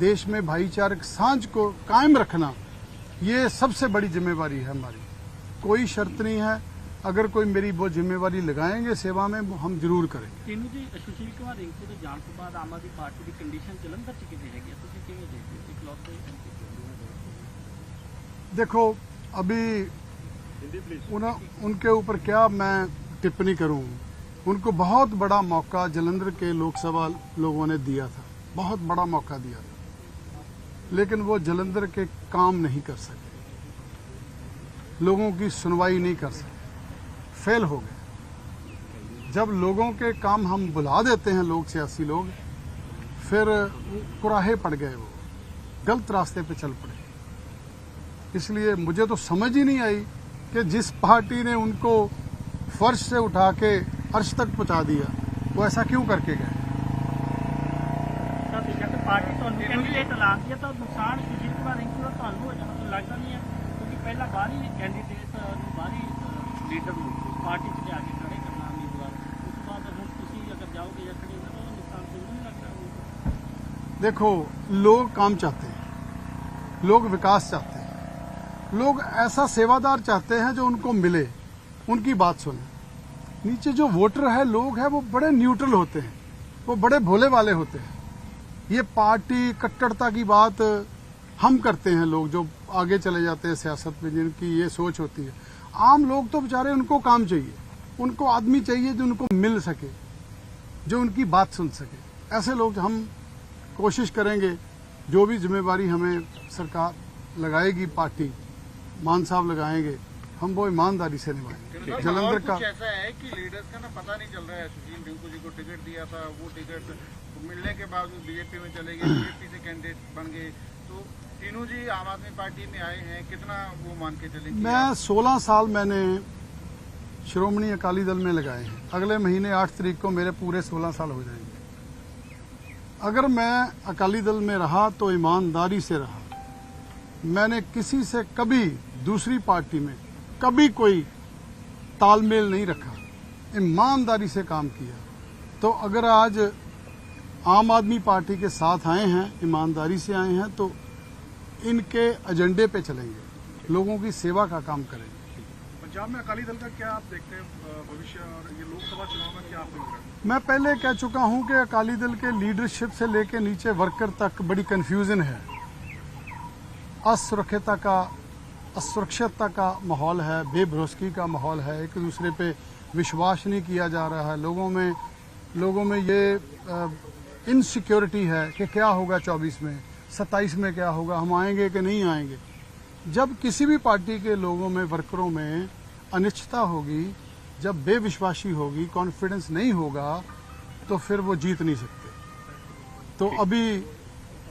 देश में भाईचारक साँझ को कायम रखना ये सबसे बड़ी जिम्मेवारी है हमारी। कोई शर्त नहीं है अगर कोई मेरी वो जिम्मेवारी लगाएंगे सेवा में वो हम जरूर करेंगे ਤੈਨੂੰ ਜੀ ਸੁਸ਼ੀਲ ਕੁਮਾਰ ਰਿੰਕੂ ਦੇ ਜਾਣ ਤੋਂ ਬਾਅਦ ਆਮ ਆਦਮੀ ਪਾਰਟੀ ਦੀ ਕੰਡੀਸ਼ਨ ਜਲੰਧਰ ਚ ਕਿਵੇਂ ਹੈਗੀ ਆ? ਤੁਸੀਂ ਕਿਵੇਂ ਦੇਖਦੇ ਹੋ ਇਕਲੌਤੇ देखो अभी उन, उनके ऊपर क्या मैं टिप्पणी करूं उनको बहुत बड़ा मौका जलंधर के लोकसभा लोगों ने दिया था बहुत बड़ा मौका दिया था लेकिन वो जलंधर के काम नहीं कर सके लोगों की सुनवाई नहीं कर सके फेल हो गए जब लोगों के काम हम बुला देते हैं लोग सियासी लोग फिर कुराहे पड़ गए वो गलत रास्ते पे चल पड़े इसलिए मुझे तो समझ ही नहीं आई कि जिस पार्टी ने उनको फर्श से उठा के अर्श तक पहुंचा दिया वो ऐसा क्यों करके गए ਤਾਂ ਠੀਕ ਹੈ ਤੇ ਪਾਰਟੀ ਤੁਹਾਨੂੰ ਕੈਂਡੀਡੇਟ ਐਲਾਨਦੀ ਹੈ ਤਾਂ ਨੁਕਸਾਨ ਸੁਜੀਤ ਕੁਮਾਰ ਰਿੰਕੂ ਦਾ ਤੁਹਾਨੂੰ ਹੋ ਜਾਣਾ ਤੁਹਾਨੂੰ ਲੱਗਦਾ ਨਹੀਂ ਹੈ ਕਿਉਂਕਿ ਪਹਿਲਾਂ ਬਾਹਰੀ ਕੈਂਡੀਡੇਟ ਨੂੰ ਬਾਹਰੀ ਲੀਡਰ ਨੂੰ ਪਾਰਟੀ 'ਚ ਲਿਆ ਕੇ ਖੜੇ ਕਰਨਾ ਉਮੀਦਵਾਰ ਉਸ ਤੋਂ ਬਾਅਦ ਹੁਣ ਤੁਸੀਂ ਅਗਰ ਜਾਓਗੇ ਜਾਂ ਖੜੇ ਹੋ ਤਾਂ ਨੁਕਸਾਨ ਤੁਹਾਨੂੰ ਨਹੀਂ ਲੱਗਦਾ ਹੋਊਗਾ देखो लोग काम चाहते हैं लोग विकास चाहते हैं लोग ऐसा सेवादार चाहते हैं जो उनको मिले उनकी बात सुने नीचे जो वोटर है लोग हैं वो बड़े न्यूट्रल होते हैं वो बड़े भोले वाले होते हैं ये पार्टी कट्टरता की बात हम करते हैं लोग जो आगे चले जाते हैं सियासत में जिनकी ये सोच होती है। आम लोग तो बेचारे उनको काम चाहिए। उनको आदमी चाहिए जो उनको मिल सके जो उनकी बात सुन सके। ऐसे लोग हम कोशिश करेंगे जो भी जिम्मेवारी हमें सरकार लगाएगी पार्टी मान साहब लगाएँगे हम वो ईमानदारी से निभाएँगे। जलंधर का ऐसा है कि लीडर्स का ना पता नहीं चल रहा है सुशील रिंकू जी को टिकट दिया था वो टिकट मिलने के बाद वो बीजेपी में चले गए बीजेपी से कैंडिडेट बन गए। तो तीनों जी आम आदमी पार्टी में आए हैं कितना वो मान के चलेंगे मैं 16 साल मैंने श्रोमणी अकाली दल में लगाए हैं। अगले महीने 8 तारीख को मेरे पूरे 16 साल हो जाएँगे। अगर मैं अकाली दल में रहा तो ईमानदारी से रहा। मैंने किसी से कभी दूसरी पार्टी में कभी कोई तालमेल नहीं रखा। ईमानदारी से काम किया। तो अगर आज आम आदमी पार्टी के साथ आए हैं ईमानदारी से आए हैं तो इनके एजेंडे पे चलेंगे लोगों की सेवा का काम करेंगे। पंजाब में अकाली दल का क्या आप देखते हैं भविष्य और ये लोकसभा चुनाव में क्या आपको लग रहा है? मैं पहले कह चुका हूँ कि अकाली दल के लीडरशिप से लेके नीचे वर्कर तक बड़ी कंफ्यूजन है। असुरक्षता का असुरक्षितता का माहौल है बेभरोसगी का माहौल है एक दूसरे पे विश्वास नहीं किया जा रहा है। लोगों में लोगों में ये इनसिक्योरिटी है कि क्या होगा 24 में। 27 में क्या होगा? हम आएँगे कि नहीं आएँगे? जब किसी भी पार्टी के लोगों में वर्करों में अनिश्चितता होगी जब बेविश्वासी होगी कॉन्फिडेंस नहीं होगा तो फिर वो जीत नहीं सकते। तो अभी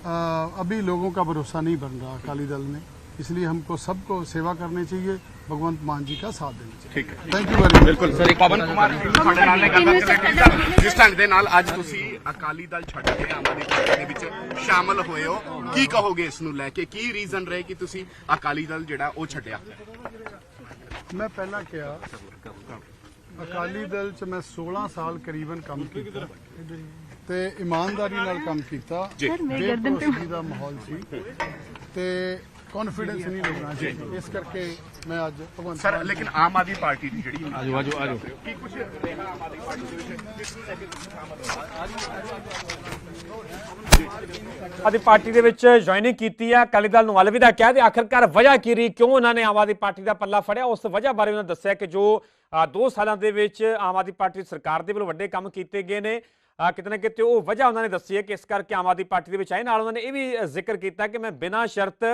आ, अभी लोगों का भरोसा नहीं बन रहा अकाली दल में। इसलिए हमको सबको सेवा करनी चाहिए भगवंत मान जी का साथ देना चाहिए ਠੀਕ ਹੈ थैंक यू वेरी मच ਬਿਲਕੁਲ ਸਰ ਪਵਨ ਕੁਮਾਰ ਸਿੰਘ ਤੁਹਾਡੇ ਨਾਲ ਨੇ ਗੱਲਬਾਤ ਕਰਨੀ ਸਰ ਜਿਸ ਢੰਗ ਦੇ ਨਾਲ ਅੱਜ ਤੁਸੀਂ ਅਕਾਲੀ ਦਲ ਛੱਡ ਕੇ ਆਮ ਆਦਮੀ ਪਾਰਟੀ ਦੇ ਵਿੱਚ ਸ਼ਾਮਲ ਹੋਏ ਹੋ ਕੀ ਕਹੋਗੇ ਇਸ ਨੂੰ ਲੈ ਕੇ ਕੀ ਰੀਜ਼ਨ ਰਹੇ ਕਿ ਤੁਸੀਂ ਅਕਾਲੀ ਦਲ ਜਿਹੜਾ ਉਹ ਛੱਡਿਆ ਮੈਂ ਪਹਿਲਾਂ ਕਿਹਾ ਅਕਾਲੀ ਦਲ ਚ ਮੈਂ 16 ਸਾਲ ਕਰੀਬਨ ਕੰਮ ਕੀਤਾ ਤੇ ਇਮਾਨਦਾਰੀ ਨਾਲ ਕੰਮ ਕੀਤਾ ਜੀ। ਬੇਭਰੋਸਗੀ ਦਾ ਮਾਹੌਲ ਸੀ ਤੇ ਕੌਨਫੀਡੈਂਸ ਨਹੀਂ ਲੋਕਾਂ 'ਚ ਇਸ ਕਰਕੇ ਮੈਂ ਅੱਜ ਭਗਵੰਤ ਸਰ ਲੇਕਿਨ ਆਮ ਆਦਮੀ ਪਾਰਟੀ ਦੀ ਜਿਹੜੀ ਆਜੋ ਆਜੋ ਆਜੋ। ਕੀ ਕੁਝ ਰਿਹਾ ਆਮ ਆਦਮੀ ਪਾਰਟੀ ਦੇ ਵਿੱਚ? ਕਿਸ ਨੂੰ ਲੈ ਕੇ ਤੁਸੀਂ ਸ਼ਾਮਲ ਹੋ ਆਦੀ ਪਾਰਟੀ ਦੇ ਵਿੱਚ ਜੁਆਇਨਿੰਗ ਕੀਤੀ ਹੈ ਅਕਾਲੀ ਦਲ ਨੂੰ ਅਲਵਿਦਾ ਕਿਹਾ ਤੇ ਆਖਰਕਾਰ ਵਜ੍ਹਾ ਕੀ ਰਹੀ? ਕਿਉਂ ਉਹਨਾਂ ਨੇ ਆਮ ਆਦਮੀ ਪਾਰਟੀ ਦਾ ਪੱਲਾ ਫੜਿਆ? ਉਸ ਵਜ੍ਹਾ ਬਾਰੇ ਉਹਨਾਂ ਦੱਸਿਆ ਕਿ ਜੋ 2 ਸਾਲਾਂ ਦੇ ਵਿੱਚ ਆਮ ਆਦਮੀ ਪਾਰਟੀ ਸਰਕਾਰ ਦੇ ਵੱਲੋਂ ਵੱਡੇ ਕੰਮ ਕੀਤੇ ਗਏ ਨੇ। ਕਿਤੇ ਨਾ ਕਿਤੇ ਉਹ ਵਜ੍ਹਾ ਉਹਨਾਂ ਨੇ ਦੱਸੀ ਹੈ ਕਿ ਇਸ ਕਰਕੇ ਆਮ ਆਦਮੀ ਪਾਰਟੀ ਦੇ ਵਿੱਚ ਆਏ। ਨਾਲ ਉਹਨਾਂ ਨੇ ਇਹ ਵੀ ਜ਼ਿਕਰ ਕੀਤਾ ਕਿ ਮੈਂ ਬਿਨਾਂ ਸ਼ਰਤ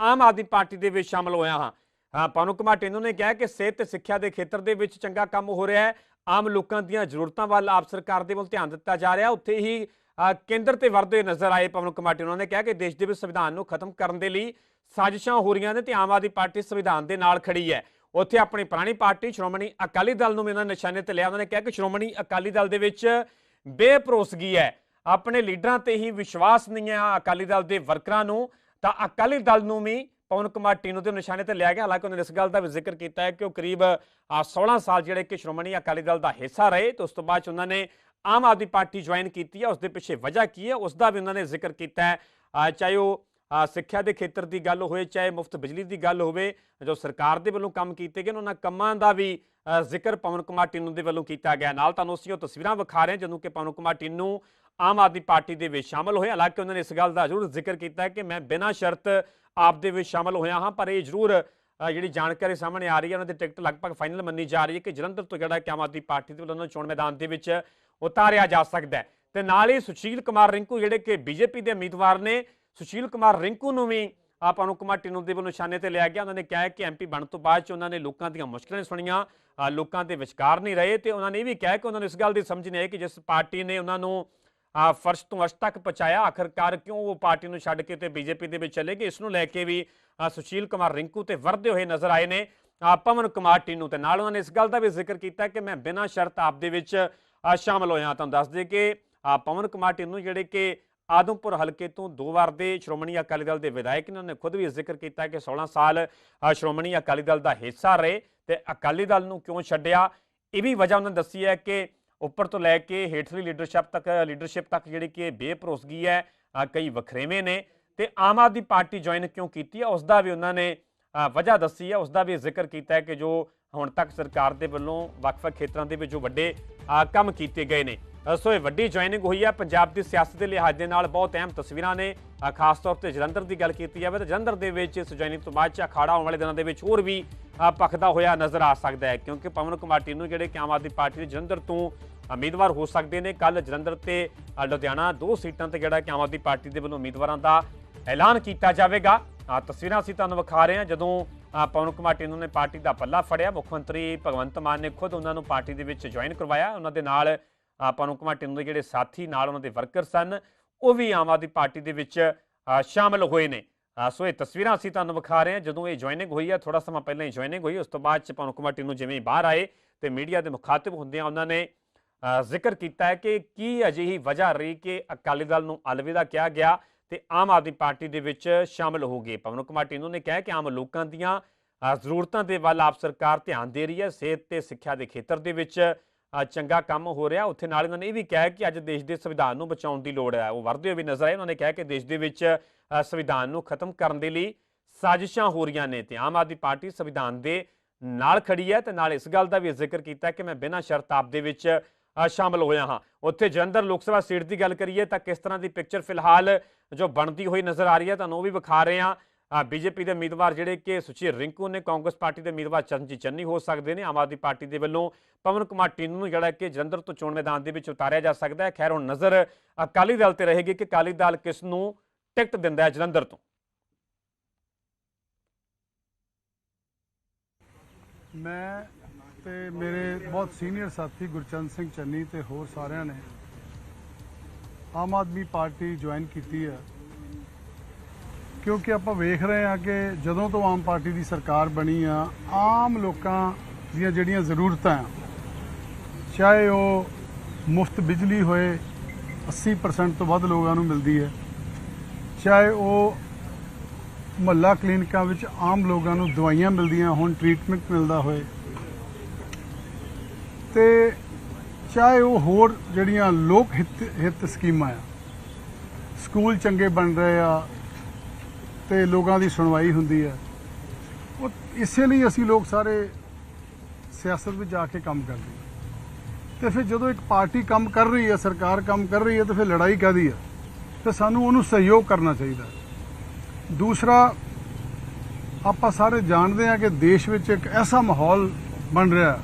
ਆਮ ਆਦਮੀ ਪਾਰਟੀ ਦੇ ਵਿੱਚ ਸ਼ਾਮਲ ਹੋਇਆ ਹਾਂ। ਅ, ਪਵਨ ਕੁਮਾਰ ਟਿੰਨੂ ਨੇ ਕਿਹਾ ਕਿ ਸਿਹਤ ਤੇ ਸਿੱਖਿਆ ਦੇ ਖੇਤਰ ਦੇ ਵਿੱਚ ਚੰਗਾ ਕੰਮ ਹੋ ਰਿਹਾ ਹੈ। ਆਮ ਲੋਕਾਂ ਦੀਆਂ ਜ਼ਰੂਰਤਾਂ ਵੱਲ ਆਪ ਸਰਕਾਰ ਦੇ ਵੱਲ ਧਿਆਨ ਦਿੱਤਾ ਜਾ ਰਿਹਾ। ਉੱਥੇ ਹੀ ਕੇਂਦਰ ਤੇ ਵਰਦੇ ਨਜ਼ਰ ਆਏ ਪਵਨ ਕੁਮਾਰ ਟਿੰਨੂ ਨੇ ਕਿਹਾ ਕਿ ਦੇਸ਼ ਦੇ ਵਿੱਚ ਸੰਵਿਧਾਨ ਨੂੰ ਖਤਮ ਕਰਨ ਦੇ ਲਈ ਸਾਜ਼ਿਸ਼ਾਂ ਹੋ ਰਹੀਆਂ ਨੇ ਤੇ ਆਮ ਆਦਮੀ ਪਾਰਟੀ ਸੰਵਿਧਾਨ ਦੇ ਨਾਲ ਖੜੀ ਹੈ। ਉੱਥੇ ਆਪਣੀ ਪੁਰਾਣੀ ਪਾਰਟੀ ਸ਼੍ਰੋਮਣੀ ਅਕਾਲੀ ਦਲ ਨੂੰ ਵੀ ਉਹਨਾਂ ਨਿਸ਼ਾਨੇ ਤੇ ਲਿਆ। ਉਹਨਾਂ ਨੇ ਕਿਹਾ ਕਿ ਸ਼੍ਰੋਮਣੀ ਅਕਾਲੀ ਦਲ ਦੇ ਵਿੱਚ ਬੇਭਰੋਸਗੀ ਹੈ। ਆਪਣੇ ਲੀਡਰਾਂ ਤੇ ਹੀ ਵਿਸ਼ਵਾਸ ਨਹੀਂ ਹੈ ਅਕਾਲੀ ਦਲ ਦੇ ਵਰਕਰਾਂ ਨੂੰ। ਤਾਂ ਅਕਾਲੀ ਦਲ ਨੂੰ ਵੀ ਪਵਨ ਕੁਮਾਰ ਟੀਨੂ ਦੇ ਨਿਸ਼ਾਨੇ ਤੇ ਲਿਆ ਗਿਆ। ਹਾਲਾਂਕਿ ਉਹਨਾਂ ਨੇ ਇਸ ਗੱਲ ਦਾ ਵੀ ਜ਼ਿਕਰ ਕੀਤਾ ਹੈ ਕਿ ਉਹ ਕਰੀਬ ਅ, 16 ਸਾਲ ਜਿਹੜੇ ਕਿ ਸ਼੍ਰੋਮਣੀ ਅਕਾਲੀ ਦਲ ਦਾ ਹਿੱਸਾ ਰਹੇ ਤੇ ਉਸ ਤੋਂ ਬਾਅਦ 'ਚ ਉਹਨਾਂ ਨੇ ਆਮ ਆਦਮੀ ਪਾਰਟੀ ਜੁਆਇਨ ਕੀਤੀ ਹੈ। ਉਸ ਦੇ ਪਿੱਛੇ ਵਜ੍ਹਾ ਕੀ ਹੈ? ਉਸ ਦਾ ਵੀ ਉਹਨਾਂ ਨੇ ਜ਼ਿਕਰ ਕੀਤਾ ਹੈ। ਚਾਹੇ ਉਹ ਸਿੱਖਿਆ ਦੇ ਖੇਤਰ ਦੀ ਗੱਲ ਹੋਵੇ ਚਾਹੇ ਮੁਫਤ ਬਿਜਲੀ ਦੀ ਗੱਲ ਹੋਵੇ ਜੋ ਸਰਕਾਰ ਦੇ ਵੱਲੋਂ ਕੰਮ ਕੀਤੇ ਗਏ ਨੇ, ਉਹਨਾਂ ਕੰਮਾਂ ਦਾ ਵੀ ਜ਼ਿਕਰ ਪਵਨ ਕੁਮਾਰ ਟਿੰਨੂ ਦੇ ਵੱਲੋਂ ਕੀਤਾ ਗਿਆ। ਨਾਲ ਤੁਹਾਨੂੰ ਅਸੀਂ ਉਹ ਤਸਵੀਰਾਂ ਵਿਖਾ ਰਹੇ ਹਾਂ ਜਦੋਂ ਕਿ ਪਵਨ ਕੁਮਾਰ ਟਿੰਨੂ ਆਮ ਆਦਮੀ ਪਾਰਟੀ ਦੇ ਵਿੱਚ ਸ਼ਾਮਲ ਹੋਏ। ਹਾਲਾਂਕਿ ਉਹਨਾਂ ਨੇ ਇਸ ਗੱਲ ਦਾ ਜ਼ਰੂਰ ਜ਼ਿਕਰ ਕੀਤਾ ਕਿ ਮੈਂ ਬਿਨਾਂ ਸ਼ਰਤ ਆਪ ਦੇ ਵਿੱਚ ਸ਼ਾਮਲ ਹੋਇਆ ਹਾਂ ਪਰ ਇਹ ਜ਼ਰੂਰ ਜਿਹੜੀ ਜਾਣਕਾਰੀ ਸਾਹਮਣੇ ਆ ਰਹੀ ਹੈ ਉਹਨਾਂ ਦੀ ਟਿਕਟ ਲਗਭਗ ਫਾਈਨਲ ਮੰਨੀ ਜਾ ਰਹੀ ਹੈ ਕਿ ਜਲੰਧਰ ਤੋਂ ਜਿਹੜਾ ਕਿ ਆਮ ਆਦਮੀ ਪਾਰਟੀ ਦੇ ਵੱਲੋਂ ਉਹਨਾਂ ਨੂੰ ਚੋਣ ਮੈਦਾਨ ਦੇ ਵਿੱਚ ਉਤਾਰਿਆ ਜਾ ਸਕਦਾ ਹੈ। ਤੇ ਨਾਲ ਹੀ ਸੁਸ਼ੀਲ ਕੁਮਾਰ ਰਿੰਕੂ ਜਿਹੜੇ ਕਿ ਬੀਜੇਪੀ ਦੇ ਉਮੀਦਵਾਰ ਨੇ ਸੁਸ਼ੀਲ ਕੁਮਾਰ ਰਿੰਕੂ ਨੂੰ ਵੀ ਆ ਪਵਨ ਕੁਮਾਰ ਟਿੰਨੂ ਦੇ ਵੱਲੋਂ ਨਿਸ਼ਾਨੇ ਤੇ ਲਿਆ ਗਿਆ। ਉਹਨਾਂ ਨੇ ਕਿਹਾ ਹੈ ਕਿ ਐਮਪੀ ਬਣਨ ਤੋਂ ਬਾਅਦ ਚ ਉਹਨਾਂ ਨੇ ਲੋਕਾਂ ਦੀਆਂ ਮੁਸ਼ਕਲਾਂ ਸੁਣੀਆਂ ਲੋਕਾਂ ਦੇ ਵਿਚਕਾਰ ਨਹੀਂ ਰਹੇ ਤੇ ਉਹਨਾਂ ਨੇ ਇਹ ਵੀ ਕਿਹਾ ਕਿ ਉਹਨਾਂ ਨੂੰ ਇਸ ਗੱਲ ਦੀ ਸਮਝ ਨਹੀਂ ਆਈ ਕਿ ਜਿਸ ਪਾਰਟੀ ਨੇ ਉਹਨਾਂ ਨੂੰ ਫਰਸ਼ ਤੋਂ ਅਰਸ਼ ਤੱਕ ਪਹੁੰਚਾਇਆ ਆਖਰਕਾਰ ਕਿਉਂ ਉਹ ਪਾਰਟੀ ਨੂੰ ਛੱਡ ਕੇ ਤੇ ਬੀਜੇਪੀ ਦੇ ਵਿੱਚ ਚਲੇ ਗਏ। ਇਸ ਨੂੰ ਲੈ ਕੇ ਵੀ ਸੁਸ਼ੀਲ ਕੁਮਾਰ ਰਿੰਕੂ ਤੇ ਵਰਦੇ ਹੋਏ ਨਜ਼ਰ ਆਏ ਨੇ। ਪਵਨ ਕੁਮਾਰ ਟੀਨੂ ਤੇ ਨਾਲ ਉਹਨਾਂ ਨੇ ਇਸ ਗੱਲ ਦਾ ਵੀ ਜ਼ਿਕਰ ਕੀਤਾ ਕਿ ਮੈਂ ਬਿਨਾਂ ਸ਼ਰਤ ਆਪ ਦੇ ਵਿੱਚ ਅ, ਸ਼ਾਮਲ ਹੋਇਆ। ਤੁਹਾਨੂੰ ਦੱਸ ਦੇ ਕਿ ਪਵਨ ਕੁਮਾਰ ਟੀਨੂ ਜਿਹੜੇ ਕਿ ਆਦਮਪੁਰ ਹਲਕੇ ਤੋਂ ਦੋ ਵਾਰ ਦੇ ਸ਼੍ਰੋਮਣੀ ਅਕਾਲੀ ਦਲ ਦੇ ਵਿਧਾਇਕ ਇਹਨਾਂ ਨੇ ਖੁਦ ਵੀ ਜ਼ਿਕਰ ਕੀਤਾ ਕਿ 16 ਸਾਲ ਸ਼੍ਰੋਮਣੀ ਅਕਾਲੀ ਦਲ ਦਾ ਹਿੱਸਾ ਰਹੇ ਤੇ ਅਕਾਲੀ ਦਲ ਨੂੰ ਕਿਉਂ ਛੱਡਿਆ? ਇਹ ਵੀ ਵਜ੍ਹਾ ਉਹਨਾਂ ਨੇ ਦੱਸੀ ਹੈ ਕਿ ਉੱਪਰ ਤੋਂ ਲੈ ਕੇ ਹੇਠਲੀ ਲੀਡਰਸ਼ਿਪ ਤੱਕ ਲੀਡਰਸ਼ਿਪ ਤੱਕ ਜਿਹੜੀ ਕਿ ਬੇਭਰੋਸਗੀ ਹੈ ਕਈ ਵਖਰੇਵੇਂ ਨੇ ਤੇ ਆਮ ਆਦਮੀ ਪਾਰਟੀ ਜੁਆਇਨ ਕਿਉਂ ਕੀਤੀ ਹੈ? ਉਸ ਦਾ ਵੀ ਉਹਨਾਂ ਨੇ ਵਜ੍ਹਾ ਦੱਸੀ ਹੈ। ਉਸ ਦਾ ਵੀ ਜ਼ਿਕਰ ਕੀਤਾ ਹੈ ਕਿ ਜੋ ਹੁਣ ਤੱਕ ਸਰਕਾਰ ਦੇ ਵੱਲੋਂ ਵੱਖ-ਵੱਖ ਖੇਤਰਾਂ ਦੇ ਵਿੱਚ ਜੋ ਵੱਡੇ ਕੰਮ ਕੀਤੇ ਗਏ ਨੇ। ਸੋ ਇਹ ਵੱਡੀ ਜੁਆਇਨਿੰਗ ਹੋਈ ਹੈ ਪੰਜਾਬ ਦੀ ਸਿਆਸਤ ਦੇ ਲਿਹਾਜ਼ ਦੇ ਨਾਲ ਬਹੁਤ ਅਹਿਮ ਤਸਵੀਰਾਂ ਨੇ। ਖਾਸ ਤੌਰ ਤੇ ਜਲੰਧਰ ਦੀ ਗੱਲ ਕੀਤੀ ਜਾਵੇ ਤਾਂ ਜਲੰਧਰ ਦੇ ਵਿੱਚ ਇਸ ਜੁਆਇਨਿੰਗ ਤੋਂ ਬਾਅਦ ਚ ਅਖਾੜਾ ਆਉਣ ਵਾਲੇ ਦਿਨਾਂ ਦੇ ਵਿੱਚ ਹੋਰ ਵੀ ਅ, ਭਖਦਾ ਹੋਇਆ ਨਜ਼ਰ ਆ ਸਕਦਾ ਹੈ। ਕਿਉਂਕਿ ਪਵਨ ਕੁਮਾਰ ਟੀਨੂ ਜਿਹੜੇ ਕਿ ਆਮ ਆਦਮੀ ਪਾਰਟੀ ਦੇ ਜਲੰਧਰ ਤੋਂ ਉਮੀਦਵਾਰ ਹੋ ਸਕਦੇ ਨੇ ਕੱਲ ਜਲੰਧਰ ਤੇ ਲੁਧਿਆਣਾ ਦੋ ਸੀਟਾਂ ਤੇ ਜਿਹੜਾ ਕਿ ਆਮ ਆਦਮੀ ਪਾਰਟੀ ਦੇ ਵੱਲੋਂ ਉਮੀਦਵਾਰਾਂ ਦਾ ਐਲਾਨ ਕੀਤਾ ਜਾਵੇਗਾ। ਤਸਵੀਰਾਂ ਅਸੀਂ ਤੁਹਾਨੂੰ ਵਿਖਾ ਰਹੇ ਹਾਂ ਜਦੋਂ ਪਵਨ ਕੁਮਾਰ ਟੀਨੂ ਨੇ ਪਾਰਟੀ ਦਾ ਪੱਲਾ ਫੜਿਆ। ਮੁੱਖ ਮੰਤਰੀ ਭਗਵੰਤ ਮਾਨ ਨੇ ਖੁਦ ਉਹਨਾਂ ਨੂੰ ਪਾਰਟੀ ਦੇ ਵਿੱਚ ਜੁਆਇਨ ਕਰਵਾਇਆ। ਉਹਨਾਂ ਦੇ ਨਾਲ ਅ, ਪਵਨ ਕੁਮਾਰ ਟੀਨੂ ਦੇ ਜਿਹੜੇ ਸਾਥੀ ਨਾਲ ਉਹਨਾਂ ਦੇ ਵਰਕਰ ਸਨ ਉਹ ਵੀ ਆਮ ਆਦਮੀ ਪਾਰਟੀ ਦੇ ਵਿੱਚ ਅ, ਸ਼ਾਮਲ ਹੋਏ ਨੇ। ਸੋ ਇਹ ਤਸਵੀਰਾਂ ਅਸੀਂ ਤੁਹਾਨੂੰ ਵਿਖਾ ਰਹੇ ਹਾਂ। ਜਦੋਂ ਇਹ ਜੁਆਇਨਿੰਗ ਹੋਈ ਹੈ ਥੋੜਾ ਸਮਾਂ ਪਹਿਲਾਂ ਹੀ ਜੁਆਇਨਿੰਗ ਹੋਈ ਉਸ ਤੋਂ ਬਾਅਦ ਚ ਪਵਨ ਕੁਮਾਰ ਟੀਨੂ ਜਿਵੇਂ ਬਾਹਰ ਆਏ ਤੇ ਮੀਡੀਆ ਦੇ ਮੁਖਾਤਿਬ ਹੁੰਦਿਆਂ ਉਹਨਾਂ ਨੇ ਜ਼ਿਕਰ ਕੀਤਾ ਹੈ ਕਿ ਕੀ ਅਜਿਹੀ ਵਜ੍ਹਾ ਰਹੀ ਕਿ ਅਕਾਲੀ ਦਲ ਨੂੰ ਅਲਵਿਦਾ ਕਿਹਾ ਗਿਆ ਤੇ ਆਮ ਆਦਮੀ ਪਾਰਟੀ ਦੇ ਵਿੱਚ ਸ਼ਾਮਲ ਹੋ ਗਏ। ਪਵਨ ਕੁਮਾਰ ਟੀਨੂ ਨੇ ਕਿਹਾ ਕਿ ਆਮ ਲੋਕਾਂ ਦੀਆਂ ਜ਼ਰੂਰਤਾਂ ਦੇ ਵੱਲ ਆਪ ਸਰਕਾਰ ਧਿਆਨ ਦੇ ਰਹੀ ਹੈ ਸਿਹਤ ਤੇ ਸਿੱਖਿਆ ਦੇ ਖੇਤਰ ਦੇ ਵਿੱਚ ਚੰਗਾ ਕੰਮ ਹੋ ਰਿਹਾ। ਉੱਥੇ ਨਾਲ ਇਹਨਾਂ ਨੇ ਇਹ ਵੀ ਕਿਹਾ ਕਿ ਅੱਜ ਦੇਸ਼ ਦੇ ਸੰਵਿਧਾਨ ਨੂੰ ਬਚਾਉਣ ਦੀ ਲੋੜ ਹੈ। ਉਹ ਵਰਦੇ ਹੋਏ ਵੀ ਨਜ਼ਰ ਆਏ। ਉਹਨਾਂ ਨੇ ਕਿਹਾ ਕਿ ਦੇਸ਼ ਦੇ ਵਿੱਚ ਸੰਵਿਧਾਨ ਨੂੰ ਖਤਮ ਕਰਨ ਦੇ ਲਈ ਸਾਜ਼ਿਸ਼ਾਂ ਹੋ ਰਹੀਆਂ ਨੇ ਤੇ ਆਮ ਆਦਮੀ ਪਾਰਟੀ ਸੰਵਿਧਾਨ ਦੇ ਨਾਲ ਖੜੀ ਹੈ ਤੇ ਨਾਲ ਇਸ ਗੱਲ ਦਾ ਵੀ ਜ਼ਿਕਰ ਕੀਤਾ ਕਿ ਮੈਂ ਬਿਨਾਂ ਸ਼ਰਤ ਆਪ ਦੇ ਵਿੱਚ ਅ, ਸ਼ਾਮਲ ਹੋਇਆ ਹਾਂ। ਉੱਥੇ ਜਲੰਧਰ ਲੋਕ ਸਭਾ ਸੀਟ ਦੀ ਗੱਲ ਕਰੀਏ ਤਾਂ ਕਿਸ ਤਰ੍ਹਾਂ ਦੀ ਪਿਕਚਰ ਫਿਲਹਾਲ ਜੋ ਬਣਦੀ ਹੋਈ ਨਜ਼ਰ ਆ ਰਹੀ ਹੈ ਤੁਹਾਨੂੰ ਉਹ ਵੀ ਵਿਖਾ ਰਹੇ ਹਾਂ। ਬੀਜੇਪੀ ਦੇ ਉਮੀਦਵਾਰ ਜਿਹੜੇ ਕਿ ਸੁਚੀ ਰਿੰਕੂ ਨੇ, ਕਾਂਗਰਸ ਪਾਰਟੀ ਦੇ ਉਮੀਦਵਾਰ ਚਰਨਜੀਤ ਚੰਨੀ ਹੋ ਸਕਦੇ ਨੇ, ਆਮ ਆਦਮੀ ਪਾਰਟੀ ਦੇ ਵੱਲੋਂ ਪਵਨ ਕੁਮਾਰ ਟੀਨੂ ਨੂੰ ਜਿਹੜਾ ਕਿ ਜਲੰਧਰ ਤੋਂ ਚੋਣ ਮੈਦਾਨ ਦੇ ਵਿੱਚ ਉਤਾਰਿਆ ਜਾ ਸਕਦਾ ਹੈ। ਖੈਰ, ਹੁਣ ਨਜ਼ਰ ਅਕਾਲੀ ਦਲ ਤੇ ਰਹੇਗੀ ਕਿ ਅਕਾਲੀ ਦਲ ਕਿਸ ਨੂੰ ਟਿਕਟ ਦਿੰਦਾ ਹੈ ਜਲੰਧਰ ਤੋਂ। ਮੈਂ ਤੇ ਮੇਰੇ ਬਹੁਤ ਸੀਨੀਅਰ ਸਾਥੀ ਗੁਰਚੰਦ ਸਿੰਘ ਚੰਨੀ ਤੇ ਹੋਰ ਸਾਰਿਆਂ ਨੇ ਆਮ ਆਦਮੀ ਪਾਰਟੀ ਜੁਆਇਨ ਕੀਤੀ ਹੈ। ਕਿਉਂਕਿ ਆਪਾਂ ਵੇਖ ਰਹੇ ਹਾਂ ਕਿ ਜਦੋਂ ਤੋਂ ਆਮ ਪਾਰਟੀ ਦੀ ਸਰਕਾਰ ਬਣੀ ਆ, ਆਮ ਲੋਕਾਂ ਦੀਆਂ ਜਿਹੜੀਆਂ ਜ਼ਰੂਰਤਾਂ ਆ, ਚਾਹੇ ਉਹ ਮੁਫਤ ਬਿਜਲੀ ਹੋਏ 80% ਤੋਂ ਵੱਧ ਲੋਕਾਂ ਨੂੰ ਮਿਲਦੀ ਹੈ, ਚਾਹੇ ਉਹ ਮੁਹੱਲਾ ਕਲੀਨਿਕਾਂ ਵਿੱਚ ਆਮ ਲੋਕਾਂ ਨੂੰ ਦਵਾਈਆਂ ਮਿਲਦੀਆਂ, ਹੁਣ ਟ੍ਰੀਟਮੈਂਟ ਮਿਲਦਾ ਹੋਏ, ਤੇ ਚਾਹੇ ਉਹ ਹੋਰ ਜਿਹੜੀਆਂ ਲੋਕ ਹਿੱਤ ਹਿੱਤ ਸਕੀਮਾਂ ਆ, ਸਕੂਲ ਚੰਗੇ ਬਣ ਰਹੇ ਆ ਤੇ ਲੋਕਾਂ ਦੀ ਸੁਣਵਾਈ ਹੁੰਦੀ ਹੈ। ਉਹ ਇਸੇ ਲਈ ਅਸੀਂ ਲੋਕ ਸਾਰੇ ਸਿਆਸਤ ਵਿੱਚ ਜਾ ਕੇ ਕੰਮ ਕਰਦੇ ਹਾਂ। ਤੇ ਫਿਰ ਜਦੋਂ ਇੱਕ ਪਾਰਟੀ ਕੰਮ ਕਰ ਰਹੀ ਹੈ, ਸਰਕਾਰ ਕੰਮ ਕਰ ਰਹੀ ਹੈ, ਤੇ ਫਿਰ ਲੜਾਈ ਕਾਦੀ ਹੈ? ਤੇ ਸਾਨੂੰ ਉਹਨੂੰ ਸਹਿਯੋਗ ਕਰਨਾ ਚਾਹੀਦਾ ਦੂਸਰਾ, ਆਪਾਂ ਸਾਰੇ ਜਾਣਦੇ ਹਾਂ ਕਿ ਦੇਸ਼ ਵਿੱਚ ਇੱਕ ਐਸਾ ਮਾਹੌਲ ਬਣ ਰਿਹਾ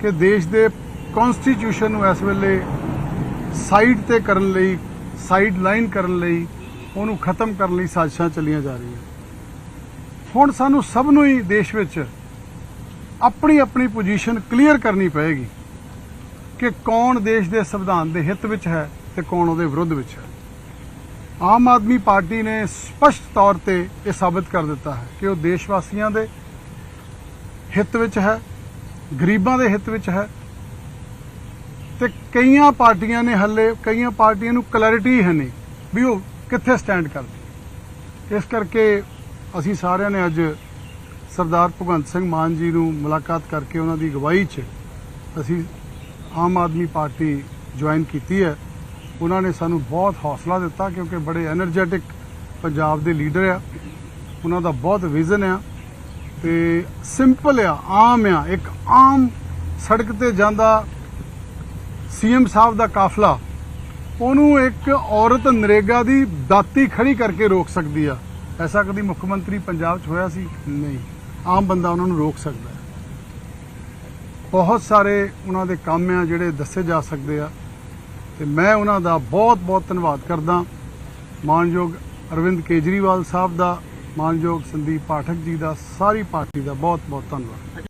ਕਿ ਦੇਸ਼ ਦੇ ਕਨਸਟੀਟਿਊਸ਼ਨ ਨੂੰ ਇਸ ਵੇਲੇ ਸਾਈਡ ਤੇ ਕਰਨ ਲਈ ਸਾਈਡ ਲਾਈਨ ਕਰਨ ਲਈ ਉਹਨੂੰ ਖਤਮ ਕਰਨ ਲਈ ਸਾਜ਼ਿਸ਼ਾਂ ਚੱਲੀਆਂ ਜਾ ਰਹੀਆਂ। ਹੁਣ ਸਾਨੂੰ ਸਭ ਨੂੰ ਹੀ ਦੇਸ਼ ਵਿੱਚ ਆਪਣੀ ਆਪਣੀ ਪੋਜੀਸ਼ਨ ਕਲੀਅਰ ਕਰਨੀ ਪਏਗੀ ਕਿ ਕੌਣ ਦੇਸ਼ ਦੇ ਸੰਵਿਧਾਨ ਦੇ ਹਿੱਤ ਵਿੱਚ ਹੈ ਤੇ ਕੌਣ ਉਹਦੇ ਵਿਰੁੱਧ ਵਿੱਚ ਹੈ। ਆਮ ਆਦਮੀ ਪਾਰਟੀ ਨੇ ਸਪਸ਼ਟ ਤੌਰ ਤੇ ਇਹ ਸਾਬਤ ਕਰ ਦਿੱਤਾ ਹੈ ਕਿ ਉਹ ਦੇਸ਼ ਵਾਸੀਆਂ ਦੇ ਹਿੱਤ ਵਿੱਚ ਹੈ, ਗਰੀਬਾਂ ਦੇ ਹਿੱਤ ਵਿੱਚ ਹੈ ਤੇ ਕਈਆਂ ਪਾਰਟੀਆਂ ਨੇ ਹੱਲੇ ਕਈਆਂ ਪਾਰਟੀਆਂ ਨੂੰ ਕਲੈਰਿਟੀ ਹੈ ਨਹੀਂ ਵੀ ਉਹ ਕਿੱਥੇ ਸਟੈਂਡ ਕਰਦੇ? ਇਸ ਕਰਕੇ ਅਸੀਂ ਸਾਰਿਆਂ ਨੇ ਅੱਜ ਸਰਦਾਰ ਭਗਵੰਤ ਸਿੰਘ ਮਾਨ ਜੀ ਨੂੰ ਮੁਲਾਕਾਤ ਕਰਕੇ ਉਹਨਾਂ ਦੀ ਅਗਵਾਈ 'ਚ ਅਸੀਂ ਆਮ ਆਦਮੀ ਪਾਰਟੀ ਜੁਆਇਨ ਕੀਤੀ ਹੈ। ਉਹਨਾਂ ਨੇ ਸਾਨੂੰ ਬਹੁਤ ਹੌਸਲਾ ਦਿੱਤਾ ਕਿਉਂਕਿ ਬੜੇ એનર્ਜੈਟਿਕ ਪੰਜਾਬ ਦੇ ਲੀਡਰ ਆ। ਉਹਨਾਂ ਦਾ ਬਹੁਤ ਵਿਜ਼ਨ ਆ ਤੇ ਸਿੰਪਲ ਆ, ਆਮ ਆ। ਇੱਕ ਆਮ ਸੜਕ ਤੇ ਜਾਂਦਾ ਸੀਐਮ ਸਾਹਿਬ ਦਾ ਕਾਫਲਾ ਉਹਨੂੰ ਇੱਕ ਔਰਤ ਨਰੇਗਾ ਦੀ ਦਾਤੀ ਖੜੀ ਕਰਕੇ ਰੋਕ ਸਕਦੀ ਆ। ਐਸਾ ਕਦੀ ਮੁੱਖ ਮੰਤਰੀ ਪੰਜਾਬ 'ਚ ਹੋਇਆ ਸੀ? ਨਹੀਂ। ਆਮ ਬੰਦਾ ਉਹਨਾਂ ਨੂੰ ਰੋਕ ਸਕਦਾ। ਹੈ ਬਹੁਤ ਸਾਰੇ ਉਹਨਾਂ ਦੇ ਕੰਮ ਆ ਜਿਹੜੇ ਦੱਸੇ ਜਾ ਸਕਦੇ ਆ। ਤੇ ਮੈਂ ਉਹਨਾਂ ਦਾ ਬਹੁਤ ਬਹੁਤ ਧੰਨਵਾਦ ਕਰਦਾ। ਮਾਨਯੋਗ ਅਰਵਿੰਦ ਕੇਜਰੀਵਾਲ ਸਾਹਿਬ ਦਾ ਮਾਨਯੋਗ ਸੰਦੀਪ ਪਾਠਕ ਜੀ ਦਾ ਸਾਰੀ ਪਾਰਟੀ ਦਾ ਬਹੁਤ ਬਹੁਤ ਧੰਨਵਾਦ।